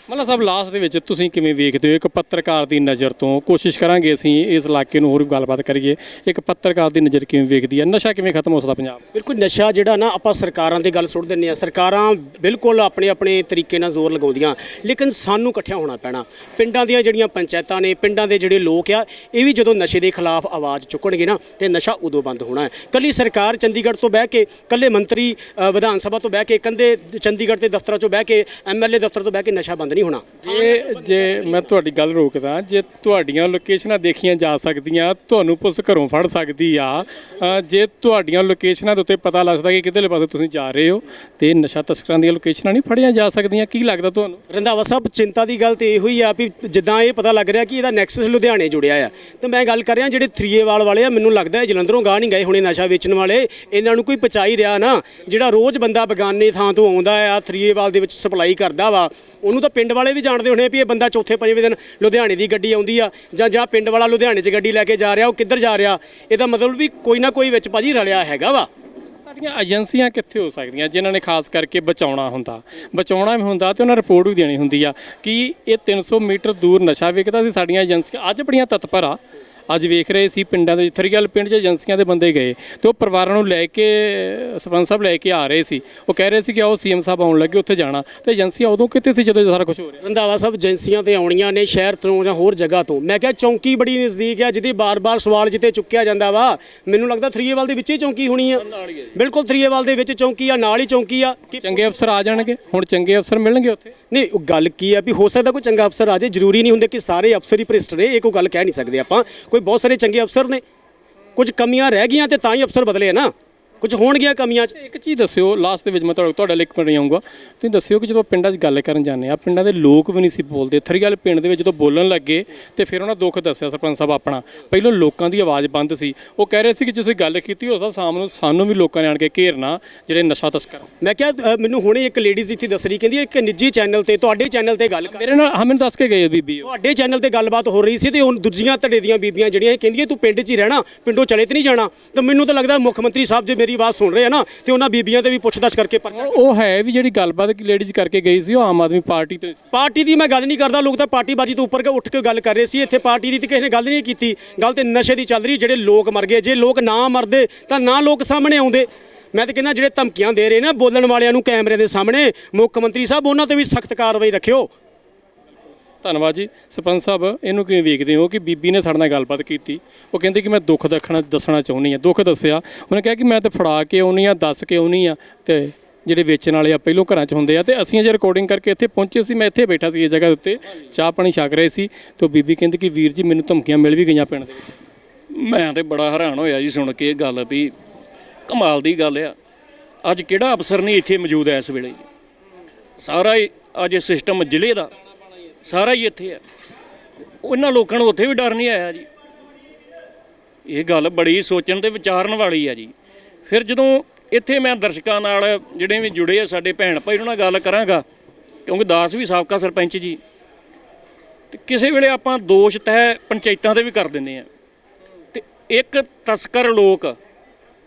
ਮਤਲਬ ਸਾਹਿਬ ਲਾਸਟ ਦੇ ਵਿੱਚ ਤੁਸੀਂ ਕਿਵੇਂ ਵੇਖਦੇ ਹੋ? ਇੱਕ ਪੱਤਰਕਾਰ ਦੀ ਨਜ਼ਰ ਤੋਂ ਕੋਸ਼ਿਸ਼ ਕਰਾਂਗੇ ਅਸੀਂ ਇਸ ਇਲਾਕੇ ਨੂੰ ਹੋਰ ਵੀ ਗੱਲਬਾਤ ਕਰੀਏ। ਇੱਕ ਪੱਤਰਕਾਰ ਦੀ ਨਜ਼ਰ ਕਿਵੇਂ ਵੇਖਦੀ ਹੈ? ਨਸ਼ਾ ਕਿਵੇਂ ਖਤਮ ਹੋ ਸਕਦਾ ਪੰਜਾਬ ਬਿਲਕੁਲ, ਨਸ਼ਾ ਜਿਹੜਾ ਨਾ ਆਪਾਂ ਸਰਕਾਰਾਂ ਤੇ ਗੱਲ ਸੁੱਟ ਦਿੰਨੇ ਆ ਸਰਕਾਰਾਂ ਬਿਲਕੁਲ ਆਪਣੇ ਆਪਣੇ ਤਰੀਕੇ ਨਾਲ ਜ਼ੋਰ ਲਗਾਉਂਦੀਆਂ, ਲੇਕਿਨ ਸਾਨੂੰ ਇਕੱਠਿਆਂ ਹੋਣਾ ਪੈਣਾ। ਪਿੰਡਾਂ ਦੀਆਂ ਜਿਹੜੀਆਂ ਪੰਚਾਇਤਾਂ ਨੇ, ਪਿੰਡਾਂ ਦੇ ਜਿਹੜੇ ਲੋਕ ਆ, ਇਹ ਵੀ ਜਦੋਂ ਨਸ਼ੇ ਦੇ ਖਿਲਾਫ ਆਵਾਜ਼ ਚੁੱਕਣਗੇ ਨਾ, ਤੇ ਨਸ਼ਾ ਉਦੋਂ ਬੰਦ ਹੋਣਾ ਹੈ। ਕੱਲੀ ਸਰਕਾਰ ਚੰਡੀਗੜ੍ਹ ਤੋਂ ਬਹਿ ਕੇ, ਕੱਲੇ ਮੰਤਰੀ ਵਿਧਾਨ ਸਭਾ ਤੋਂ ਬਹਿ ਕੇ ਕੰਦੇ ਚੰਡੀਗੜ੍ਹ ਦੇ ਦਫ਼ਤਰਾਂ ਚੋਂ ਬਹਿ ਕੇ ਐਮਐਲਏ ਦਫ਼ਤਰ ਤੋਂ ਬਹਿ ਕੇ ਨਸ਼ਾ ਬੰਦ ਨਹੀਂ ਹੋਣਾ। ਜੇ ਜੇ ਮੈਂ ਤੁਹਾਡੀ ਗੱਲ ਰੋਕਦਾ ਜੇ ਤੁਹਾਡੀਆਂ ਲੋਕੇਸ਼ਨਾਂ ਦੇਖੀਆਂ ਜਾ ਸਕਦੀਆਂ ਤੁਹਾਨੂੰ ਪੁਲਿਸ ਘਰੋਂ ਫੜ ਸਕਦੀ ਆ। ਅ, ਜੇ ਤੁਹਾਡੀਆਂ ਲੋਕੇਸ਼ਨਾਂ ਦੇ ਉੱਤੇ ਪਤਾ ਲੱਗਦਾ ਕਿ ਕਿੱਧਰਲੇ ਪਾਸੇ ਤੁਸੀਂ ਜਾ ਰਹੇ ਹੋ ਤੇ ਨਸ਼ਾ ਤਸਕਰਾਂ ਦੀਆਂ ਲੋਕੇਸ਼ਨਾਂ ਨਹੀਂ ਫੜੀਆਂ ਜਾ ਸਕਦੀਆਂ। ਕੀ ਲੱਗਦਾ ਤੁਹਾਨੂੰ? ਰੰਧਾਵਾ ਸਾਹਿਬ ਚਿੰਤਾ ਦੀ ਗੱਲ ਤੇ ਇਹੋ ਹੀ ਆ ਵੀ ਜਿੱਦਾਂ ਇਹ ਪਤਾ ਲੱਗ ਰਿਹਾ ਕਿ ਇਹਦਾ ਨੈਕਸਸ ਲੁਧਿਆਣੇ ਜੁੜਿਆ ਆ। ਤੇ ਮੈਂ ਗੱਲ ਕਰ ਰਿਹਾ ਜਿਹੜੇ ਥਰੀਏਵਾਲ ਵਾਲੇ ਆ ਮੈਨੂੰ ਲੱਗਦਾ ਹੈ ਜਲੰਧਰੋਂ ਗਾਹ ਨਹੀਂ ਗਏ ਹੋਣੇ ਨਸ਼ਾ ਵੇਚਣ ਵਾਲੇ। ਇਹਨਾਂ ਨੂੰ ਕੋਈ ਪਚਾਈ ਰਿਹਾ ਨਾ ਜਿਹੜਾ ਰੋਜ਼ ਬੰਦਾ ਬਗਾਨੇ ਥਾਂ ਤੋਂ ਆਉਂਦਾ ਆ ਥਰੀਏਵਾਲ ਦੇ ਵਿੱਚ ਸਪਲਾਈ ਕਰਦਾ ਵਾ ਉਹਨੂੰ ਤਾਂ ਪਿੰਡ ਪਿੰਡ ਵਾਲੇ ਵੀ ਜਾਣਦੇ ਹੋਣੇ ਵੀ ਇਹ ਬੰਦਾ ਚੌਥੇ ਪੰਜਵੇਂ ਦਿਨ ਲੁਧਿਆਣੇ ਦੀ ਗੱਡੀ ਆਉਂਦੀ ਆ ਜਾਂ ਜਾਂ ਪਿੰਡ ਵਾਲਾ ਲੁਧਿਆਣੇ 'ਚ ਗੱਡੀ ਲੈ ਕੇ ਜਾ ਰਿਹਾ, ਉਹ ਕਿੱਧਰ ਜਾ ਰਿਹਾ? ਇਹਦਾ ਮਤਲਬ ਵੀ ਕੋਈ ਨਾ ਕੋਈ ਵਿੱਚ ਭਾਜੀ ਰਲਿਆ ਹੈਗਾ ਵਾ। ਸਾਡੀਆਂ ਏਜੰਸੀਆਂ ਕਿੱਥੇ ਹੋ ਸਕਦੀਆਂ ਜਿਨ੍ਹਾਂ ਨੇ ਖਾਸ ਕਰਕੇ ਬਚਾਉਣਾ ਹੁੰਦਾ? ਬਚਾਉਣਾ ਵੀ ਹੁੰਦਾ ਤੇ ਉਹਨਾਂ ਰਿਪੋਰਟ ਵੀ ਦੇਣੀ ਹੁੰਦੀ ਆ ਕਿ ਇਹ 300 ਮੀਟਰ ਦੂਰ ਨਸ਼ਾ ਵਿਕਦਾ ਸੀ ਸਾਡੀਆਂ ਏਜੰਸੀਆਂ, ਅੱਜ ਬੜੀਆਂ ਤਤਪਰ ਆ। ਅੱਜ ਵੇਖ ਰਹੇ ਸੀ ਪਿੰਡਾਂ ਦੇ ਵਿੱਚ ਥਰੀਗਲ ਪਿੰਡ 'ਚ ਏਜੰਸੀਆਂ ਦੇ ਬੰਦੇ ਗਏ ਤੇ ਉਹ ਪਰਿਵਾਰਾਂ ਨੂੰ ਲੈ ਕੇ ਸਰਪੰਚ ਸਾਹਿਬ ਲੈ ਕੇ ਆ ਰਹੇ ਸੀ। ਉਹ ਕਹਿ ਰਹੇ ਸੀ ਕਿ ਆਓ ਸੀਐਮ ਸਾਹਿਬ ਆਉਣ ਲੱਗੇ ਉੱਥੇ ਜਾਣਾ। ਤੇ ਏਜੰਸੀਆਂ ਉਦੋਂ ਕਿੱਥੇ ਸੀ ਜਦੋਂ ਇਹ ਸਾਰਾ ਕੁਝ ਹੋ ਰਿਹਾ? ਰੰਧਾਵਾ ਸਾਹਿਬ ਏਜੰਸੀਆਂ ਤੇ ਆਉਣੀਆਂ ਨੇ ਸ਼ਹਿਰ ਤੋਂ ਜਾਂ ਹੋਰ ਜਗ੍ਹਾ ਤੋਂ। ਮੈਂ ਕਿਹਾ ਚੌਂਕੀ ਬੜੀ ਨਜ਼ਦੀਕ ਹੈ ਜਿਹਦੀ ਬਾਰ-ਬਾਰ ਸਵਾਲ ਜਿੱਤੇ ਚੁੱਕਿਆ ਜਾਂਦਾ ਵਾ। ਮੈਨੂੰ ਲੱਗਦਾ ਥਰੀਏਵਾਲ ਦੇ ਵਿੱਚ ਹੀ ਚੌਂਕੀ ਹੋਣੀ ਆ। ਬਿਲਕੁਲ ਥਰੀਏਵਾਲ ਦੇ ਵਿੱਚ ਚੌਂਕੀ ਆ ਨਾਲ ਹੀ ਚੌਂਕੀ ਆ। ਚੰਗੇ ਅਫਸਰ ਆ ਜਾਣਗੇ ਹੁਣ ਚੰਗੇ ਅਫਸਰ ਮਿਲਣਗੇ ਉੱਥੇ? ਨਹੀਂ, ਉਹ ਗੱਲ ਕੀ ਹੈ ਵੀ ਹੋ ਸਕਦਾ ਕੋਈ ਚੰਗਾ ਅਫਸਰ ਆ ਜਾਏ, ਜ਼ਰੂਰੀ ਨਹੀਂ ਹੁੰਦੇ ਕਿ ਸਾਰੇ ਅਫਸਰ ਹੀ ਭ੍ਰਿਸ਼ਟ ਨੇ, ਇਹ ਕੋਈ ਗੱਲ ਕਹਿ ਨਹੀਂ ਸਕਦੇ ਆਪਾਂ। ਕੋਈ ਬਹੁਤ ਸਾਰੇ ਚੰਗੇ ਅਫਸਰ ਨੇ। ਕੁਝ ਕਮੀਆਂ ਰਹਿ ਗਈਆਂ ਤੇ ਤਾਂ ਹੀ ਅਫਸਰ ਬਦਲੇ ਆ ਨਾ। ਕੁਝ ਹੋਣਗੀਆਂ ਕਮੀਆਂ 'ਚ? ਇੱਕ ਚੀਜ਼ ਦੱਸਿਓ ਲਾਸਟ ਦੇ ਵਿੱਚ ਮੈਂ ਤੁਹਾਡੇ ਤੁਹਾਡੇ ਲਈ ਇੱਕ ਮਿੰਟ ਆਉਂਗਾ ਤੁਸੀਂ ਦੱਸਿਓ ਕਿ ਜਦੋਂ ਪਿੰਡਾਂ 'ਚ ਗੱਲ ਕਰਨ ਜਾਂਦੇ ਆ ਪਿੰਡਾਂ ਦੇ ਲੋਕ ਵੀ ਨਹੀਂ ਸੀ ਬੋਲਦੇ। ਥਰੀ ਗੱਲ ਪਿੰਡ ਦੇ ਵਿੱਚ ਜਦੋਂ ਬੋਲਣ ਲੱਗੇ ਤੇ ਫਿਰ ਉਹਨਾਂ ਦੁੱਖ ਦੱਸਿਆ ਸਰਪੰਚ ਸਾਹਿਬ ਆਪਣਾ। ਪਹਿਲਾਂ ਲੋਕਾਂ ਦੀ ਆਵਾਜ਼ ਬੰਦ ਸੀ। ਉਹ ਕਹਿ ਰਹੇ ਸੀ ਕਿ ਜੇ ਤੁਸੀਂ ਗੱਲ ਕੀਤੀ ਹੋ ਤਾਂ ਸ਼ਾਮ ਨੂੰ ਸਾਨੂੰ ਵੀ ਲੋਕਾਂ ਨੇ ਆਣ ਕੇ ਘੇਰਨਾ ਜਿਹੜੇ ਨਸ਼ਾ ਤਸਕਰ ਮੈਂ ਕਿਹਾ ਅ, ਮੈਨੂੰ ਹੁਣੇ ਇੱਕ ਲੇਡੀਜ਼ ਇੱਥੇ ਦੱਸ ਰਹੀ ਕਹਿੰਦੀ ਇੱਕ ਨਿੱਜੀ ਚੈਨਲ ਤੇ ਤੁਹਾਡੇ ਚੈਨਲ ਤੇ ਗੱਲ ਕਰ। ਮੇਰੇ ਨਾਲ ਹਮਨ ਦੱਸ ਕੇ ਗਏ ਬੀਬੀ ਉਹ। ਤੁਹਾਡੇ ਚੈਨਲ ਤੇ ਗੱਲਬਾਤ ਹੋ ਰਹੀ ਸੀ ਤੇ ਹੁਣ ਦੂਜੀਆਂ ਧੜੇ ਦੀਆਂ ਬੀਬੀਆਂ ਜਿਹੜੀਆਂ ਇਹ ਕਹਿੰਦੀਆਂ ਤੂੰ ਪਿੰਡ 'ਚ ਹੀ ਰਹਿਣਾ ਪਿੰਡੋਂ ਚਲੇ ਤੇ ਨਹੀਂ ਜਾਣਾ। ਤੇ ਮੈਨੂੰ ਤਾਂ ਲੱਗਦਾ ਮੁੱਖ ਮੰਤਰੀ ਸਾਹਿਬ ਜੇ ਮੇਰੀ ਆਵਾਜ਼ ਸੁਣ ਰਹੇ ਆ ਨਾ ਤੇ ਉਹਨਾਂ ਬੀਬੀਆਂ ਤੇ ਵੀ ਪੁੱਛਦਾਛ ਕਰਕੇ ਪਰਚਾ ਉਹ ਹੈ ਵੀ ਜਿਹੜੀ ਗੱਲਬਾਤ ਕਿ ਲੇਡੀਜ਼ ਕਰਕੇ ਗਈ ਸੀ ਉਹ ਆਮ ਆਦਮੀ ਪਾਰਟੀ ਤੋਂ ਸੀ। ਪਾਰਟੀ ਦੀ ਮੈਂ ਗੱਲ ਨਹੀਂ ਕਰਦਾ ਲੋਕ ਤਾਂ ਪਾਰਟੀਬਾਜੀ ਤੋਂ ਉੱਪਰ ਕੇ ਉੱਠ ਕੇ ਗੱਲ ਕਰ ਰਹੇ ਸੀ ਇੱਥੇ ਪਾਰਟੀ ਦੀ ਤੇ ਕਿਸੇ ਨੇ ਗੱਲ ਨਹੀਂ ਕੀਤੀ। ਗੱਲ ਤੇ ਨਸ਼ੇ ਦੀ ਚੱਲ ਰਹੀ ਜਿਹੜੇ ਲੋਕ ਮਰ ਗਏ ਜੇ ਲੋਕ ਨਾ ਮਰਦੇ ਤਾਂ ਨਾ ਲੋਕ ਸਾਹਮਣੇ ਆਉਂਦੇ। ਮੈਂ ਤਾਂ ਕਹਿੰਦਾ ਜਿਹੜੇ ਧਮਕੀਆਂ ਦੇ ਰਹੇ ਨੇ ਬੋਲਣ ਵਾਲਿਆਂ ਨੂੰ ਕੈਮਰੇ ਦੇ ਸਾਹਮਣੇ ਮੁੱਖ ਮੰਤਰੀ ਸਾਹਿਬ ਉਹਨਾਂ ਤੇ ਵੀ ਸਖਤ ਕਾਰਵਾਈ ਰੱਖਿਓ। ਧੰਨਵਾਦ ਜੀ। ਸਰਪੰਚ ਸਾਹਿਬ, ਇਹਨੂੰ ਕਿਵੇਂ ਵੇਖਦੇ ਹੋ ਕਿ ਬੀਬੀ ਨੇ ਸਾਡੇ ਨਾਲ ਗੱਲਬਾਤ ਕੀਤੀ? ਉਹ ਕਹਿੰਦੇ ਕਿ ਮੈਂ ਦੁੱਖ ਦੱਖਣਾ ਦੱਸਣਾ ਚਾਹੁੰਦੀ ਆ ਦੁੱਖ ਦੱਸਿਆ। ਉਹਨੇ ਕਿਹਾ ਕਿ ਮੈਂ ਤਾਂ ਫੜਾ ਕੇ ਆਉਣੀ ਆ ਦੱਸ ਕੇ ਆਉਣੀ ਆ ਤੇ ਜਿਹੜੇ ਵੇਚਣ ਵਾਲੇ ਆ, ਪਹਿਲੋਂ ਘਰਾਂ 'ਚ ਹੁੰਦੇ ਆ ਤੇ ਅਸੀਂ ਜੇ ਰਿਕਾਰਡਿੰਗ ਕਰਕੇ ਇੱਥੇ ਪਹੁੰਚੇ ਸੀ। ਮੈਂ ਇੱਥੇ ਬੈਠਾ ਸੀ ਇਹ ਜਗ੍ਹਾ ਦੇ ਉੱਤੇ। ਚਾਹ ਪਾਣੀ ਛਕ ਰਹੇ ਸੀ ਤੇ ਉਹ ਬੀਬੀ ਕਹਿੰਦੀ ਕਿ ਵੀਰ ਜੀ ਮੈਨੂੰ ਧਮਕੀਆਂ ਮਿਲ ਵੀ ਗਈਆਂ ਪਿੰਡ ਦੇ ਵਿੱਚ। ਮੈਂ ਤੇ ਬੜਾ ਹੈਰਾਨ ਹੋਇਆ ਜੀ ਸੁਣ ਕੇ ਇਹ ਗੱਲ ਵੀ। ਕਮਾਲ ਦੀ ਗੱਲ ਆ। ਅੱਜ ਕਿਹੜਾ ਅਫਸਰ ਨਹੀਂ ਇੱਥੇ ਮੌਜੂਦ ਹੈ ਇਸ ਵੇਲੇ? ਸਾਰਾ ਹੀ ਅੱਜ ਸਿਸਟਮ ਜ਼ਿਲ੍ਹੇ ਦਾ। ਸਾਰਾ ਹੀ ਇੱਥੇ ਆ ਉਹਨਾਂ ਲੋਕਾਂ ਨੂੰ ਉੱਥੇ ਵੀ ਡਰ ਨਹੀਂ ਆਇਆ ਜੀ। ਇਹ ਗੱਲ ਬੜੀ ਸੋਚਣ ਤੇ ਵਿਚਾਰਨ ਵਾਲੀ ਆ ਜੀ। ਫਿਰ ਜਦੋਂ ਇੱਥੇ ਮੈਂ ਦਰਸ਼ਕਾਂ ਨਾਲ ਜਿਹੜੇ ਵੀ ਜੁੜੇ ਆ, ਸਾਡੇ ਭੈਣ ਭਾਈ ਉਹਨਾਂ ਨਾਲ ਗੱਲ ਕਰਾਂਗਾ, ਕਿਉਂਕਿ ਦਾਸ ਵੀ ਸਾਬਕਾ ਸਰਪੰਚ ਜੀ। ਤੇ ਕਿਸੇ ਵੇਲੇ ਆਪਾਂ ਦੋਸ਼ ਤਹਿ ਪੰਚਾਇਤਾਂ 'ਤੇ ਵੀ ਕਰ ਦਿੰਦੇ ਆ। ਤੇ ਇੱਕ ਤਸਕਰ ਲੋਕ,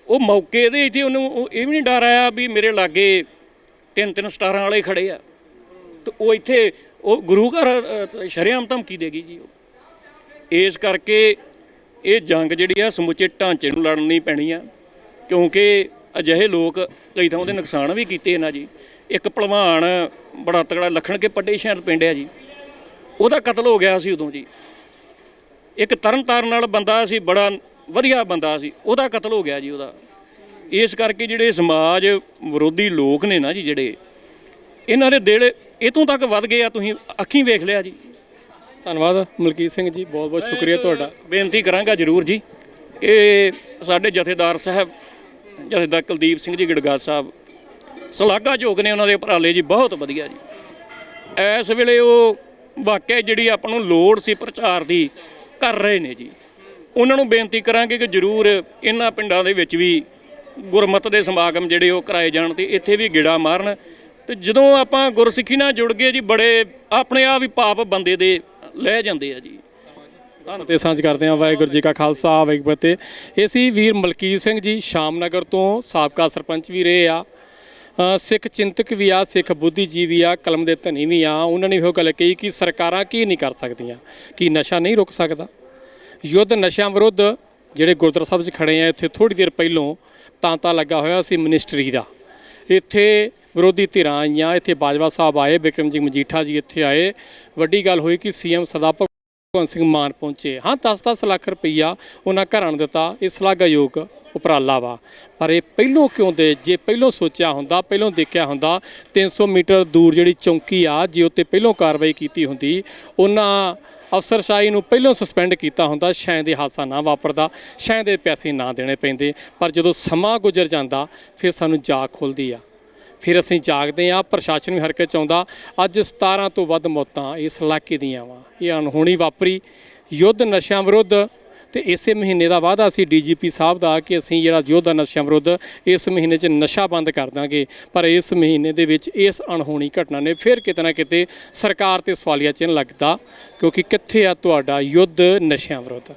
ਉਹ ਮੌਕੇ ਦੇ ਇੱਥੇ ਉਹਨੂੰ ਉਹ ਇਹ ਵੀ ਨਹੀਂ ਡਰ ਆਇਆ ਵੀ ਮੇਰੇ ਲਾਗੇ ਤਿੰਨ ਤਿੰਨ ਸਟਾਰਾਂ ਵਾਲੇ ਖੜੇ ਆ। ਤੇ ਉਹ ਇੱਥੇ ਉਹ ਗੁਰੂ ਘਰ ਅ, ਸ਼ਰੇਆਮ ਧਮਕੀ ਦੇਗੀ ਜੀ ਉਹ। ਇਸ ਕਰਕੇ ਇਹ ਜੰਗ ਜਿਹੜੀ ਆ ਸਮੁੱਚੇ ਢਾਂਚੇ ਨੂੰ ਲੜਨੀ ਪੈਣੀ ਆ ਕਿਉਂਕਿ ਅਜਿਹੇ ਲੋਕ ਕਈ ਥਾਂ ਉਹਦੇ ਨੁਕਸਾਨ ਵੀ ਕੀਤੇ ਇਹਨਾਂ ਜੀ। ਇੱਕ ਭਲਵਾਨ ਬੜਾ ਤਗੜਾ ਲਖਣ ਕੇ ਪੱਡੇ ਸ਼ਹਿਰ ਪਿੰਡ ਆ ਜੀ। ਉਹਦਾ ਕਤਲ ਹੋ ਗਿਆ ਸੀ ਉਦੋਂ ਜੀ। ਇੱਕ ਤਰਨ ਤਾਰਨ ਨਾਲ ਬੰਦਾ ਸੀ ਬੜਾ ਵਧੀਆ ਬੰਦਾ ਸੀ ਉਹਦਾ ਕਤਲ ਹੋ ਗਿਆ ਜੀ ਉਹਦਾ। ਇਸ ਕਰਕੇ ਜਿਹੜੇ ਸਮਾਜ ਵਿਰੋਧੀ ਲੋਕ ਨੇ ਨਾ ਜੀ ਜਿਹੜੇ ਇਹਨਾਂ ਦੇ ਦਿਲ ਇਤੋਂ ਤੱਕ ਵੱਧ ਗਏ ਆ ਤੁਸੀਂ ਅੱਖੀਂ ਵੇਖ ਲਿਆ ਜੀ। ਧੰਨਵਾਦ ਮਲਕੀਤ ਸਿੰਘ ਜੀ ਬਹੁਤ ਬਹੁਤ ਸ਼ੁਕਰੀਆ ਤੁਹਾਡਾ। ਬੇਨਤੀ ਕਰਾਂਗਾ ਜਰੂਰ ਜੀ। ਇਹ ਸਾਡੇ ਜਥੇਦਾਰ ਸਾਹਿਬ ਜਥੇਦਾਰ ਕੁਲਦੀਪ ਸਿੰਘ ਜੀ ਗੜਗਾ ਸਾਹਿਬ ਸਲਾਗਾ ਝੋਕ ਨੇ ਉਹਨਾਂ ਦੇ ਉਪਰਾਲੇ ਜੀ ਬਹੁਤ ਵਧੀਆ ਜੀ। ਇਸ ਵੇਲੇ ਉਹ ਵਾਕਿਆ ਜਿਹੜੀ ਆਪਾਂ ਨੂੰ ਲੋੜ ਸੀ ਪ੍ਰਚਾਰ ਦੀ ਕਰ ਰਹੇ ਨੇ ਜੀ। ਉਹਨਾਂ ਨੂੰ ਬੇਨਤੀ ਕਰਾਂਗੇ ਕਿ ਜ਼ਰੂਰ ਇਹਨਾਂ ਪਿੰਡਾਂ ਦੇ ਵਿੱਚ ਵੀ ਗੁਰਮਤ ਦੇ ਸਮਾਗਮ ਜਿਹੜੇ ਉਹ ਕਰਾਏ ਜਾਣ ਤੇ ਇੱਥੇ ਵੀ ਗਿੜਾ ਮਾਰਨ ਤੇ ਜਦੋਂ ਆਪਾਂ ਗੁਰਸਿੱਖੀ ਨਾਲ ਜੁੜ ਗਏ ਜੀ, ਬੜੇ ਆਪਣੇ ਆਪ ਹੀ ਪਾਪ ਬੰਦੇ ਦੇ ਲੈ ਜਾਂਦੇ ਆ ਜੀ। ਤੇ ਸਾਂਝ ਕਰਦੇ ਹਾਂ, ਵਾਹਿਗੁਰੂ ਜੀ ਕਾ ਖਾਲਸਾ, ਵਾਹਿਗੁਰੂ ਜੀ ਫਤਿਹ। ਇਹ ਸੀ ਵੀਰ ਮਲਕੀਤ ਸਿੰਘ ਜੀ, ਸ਼ਾਮਨਗਰ ਤੋਂ ਸਾਬਕਾ ਸਰਪੰਚ ਵੀ ਰਹੇ ਆ। ਸਿੱਖ ਚਿੰਤਕ ਵੀ ਆ, ਸਿੱਖ ਬੁੱਧੀਜੀਵੀ ਆ, ਕਲਮ ਦੇ ਧਨੀ ਵੀ ਆ। ਉਹਨਾਂ ਨੇ ਇਹੋ ਗੱਲ ਕਹੀ ਕਿ ਸਰਕਾਰਾਂ ਕੀ ਨਹੀਂ ਕਰ ਸਕਦੀਆਂ, ਕਿ ਨਸ਼ਾ ਨਹੀਂ ਰੁਕ ਸਕਦਾ। ਯੁੱਧ ਨਸ਼ਿਆਂ ਵਿਰੁੱਧ ਜਿਹੜੇ ਗੁਰਦੁਆਰਾ ਸਾਹਿਬ 'ਚ ਖੜੇ ਆ, ਇੱਥੇ ਥੋੜੀ ਦੇਰ ਪਹਿਲੋਂ ਤਾਂਤਾ ਲੱਗਾ ਹੋਇਆ ਸੀ ਮਿਨਿਸਟਰੀ ਦਾ। ਇੱਥੇ ਵਿਰੋਧੀ ਧਿਰਾਂ ਆਈਆਂ, ਇੱਥੇ ਬਾਜਵਾ ਸਾਹਿਬ ਆਏ, ਬਿਕਰਮ ਜੀ ਮਜੀਠਾ ਜੀ ਇੱਥੇ ਆਏ। ਵੱਡੀ ਗੱਲ ਹੋਈ ਕਿ ਸੀਐਮ ਸਰਦਾਰ ਭਗਵੰਤ ਸਿੰਘ ਮਾਨ ਪਹੁੰਚੇ। ਹਾਂ 10-10 ਲੱਖ ਰੁਪਈਆ ਉਹਨਾਂ ਘਰਾਂ ਨੂੰ ਦਿੱਤਾ, ਇਹ ਸ਼ਲਾਘਾਯੋਗ ਉਪਰਾਲਾ ਵਾ। ਪਰ ਇਹ ਪਹਿਲੋਂ ਕਿਉਂ ਦੇ? ਜੇ ਪਹਿਲੋਂ ਸੋਚਿਆ ਹੁੰਦਾ, ਪਹਿਲੋਂ ਦੇਖਿਆ ਹੁੰਦਾ 300 ਮੀਟਰ ਦੂਰ ਜਿਹੜੀ ਚੌਂਕੀ ਆ, ਜੇ ਉੱਤੇ ਪਹਿਲੋਂ ਕਾਰਵਾਈ ਕੀਤੀ ਹੁੰਦੀ, ਉਹਨਾਂ ਅਫਸਰਸ਼ਾਹੀ ਨੂੰ ਪਹਿਲੋਂ ਸਸਪੈਂਡ ਕੀਤਾ ਹੁੰਦਾ ਸ਼ਾਇਦ ਇਹ ਹਾਦਸਾ ਨਾ ਵਾਪਰਦਾ ਸ਼ਾਇਦ ਇਹ ਪੈਸੇ ਨਾ ਦੇਣੇ ਪੈਂਦੇ। ਪਰ ਜਦੋਂ ਸਮਾਂ ਗੁਜ਼ਰ ਜਾਂਦਾ, ਫਿਰ ਸਾਨੂੰ ਜਾਗ ਖੁੱਲਦੀ ਆ। ਫਿਰ ਅਸੀਂ ਜਾਗਦੇ ਆ ਪ੍ਰਸ਼ਾਸਨ ਵੀ ਹਰਕਤ ਚ ਆਉਂਦਾ। ਅੱਜ 17 ਤੋਂ ਵੱਧ ਮੌਤਾਂ ਇਸ ਇਲਾਕੇ ਦੀਆਂ ਵਾ। ਇਹ ਅਣਹੋਣੀ ਵਾਪਰੀ। ਯੁੱਧ ਨਸ਼ਿਆਂ ਵਿਰੁੱਧ ਤੇ ਇਸੇ ਮਹੀਨੇ ਦਾ ਵਾਅਦਾ ਸੀ ਡੀਜੀਪੀ ਸਾਹਿਬ ਦਾ ਕਿ ਅਸੀਂ ਜਿਹੜਾ ਯੁੱਧ ਆ ਨਸ਼ਿਆਂ ਵਿਰੁੱਧ, ਇਸ ਮਹੀਨੇ 'ਚ ਨਸ਼ਾ ਬੰਦ ਕਰ ਦਾਂਗੇ। ਪਰ ਇਸ ਮਹੀਨੇ ਦੇ ਵਿੱਚ ਇਸ ਅਣਹੋਣੀ ਘਟਨਾ ਨੇ ਫਿਰ ਕਿਤੇ ਨਾ ਕਿਤੇ ਸਰਕਾਰ ਤੇ ਸਵਾਲੀਆ ਚਿੰਨ੍ਹ ਲੱਗਦਾ, ਕਿਉਂਕਿ ਕਿੱਥੇ ਆ ਤੁਹਾਡਾ ਯੁੱਧ ਨਸ਼ਿਆਂ ਵਿਰੁੱਧ?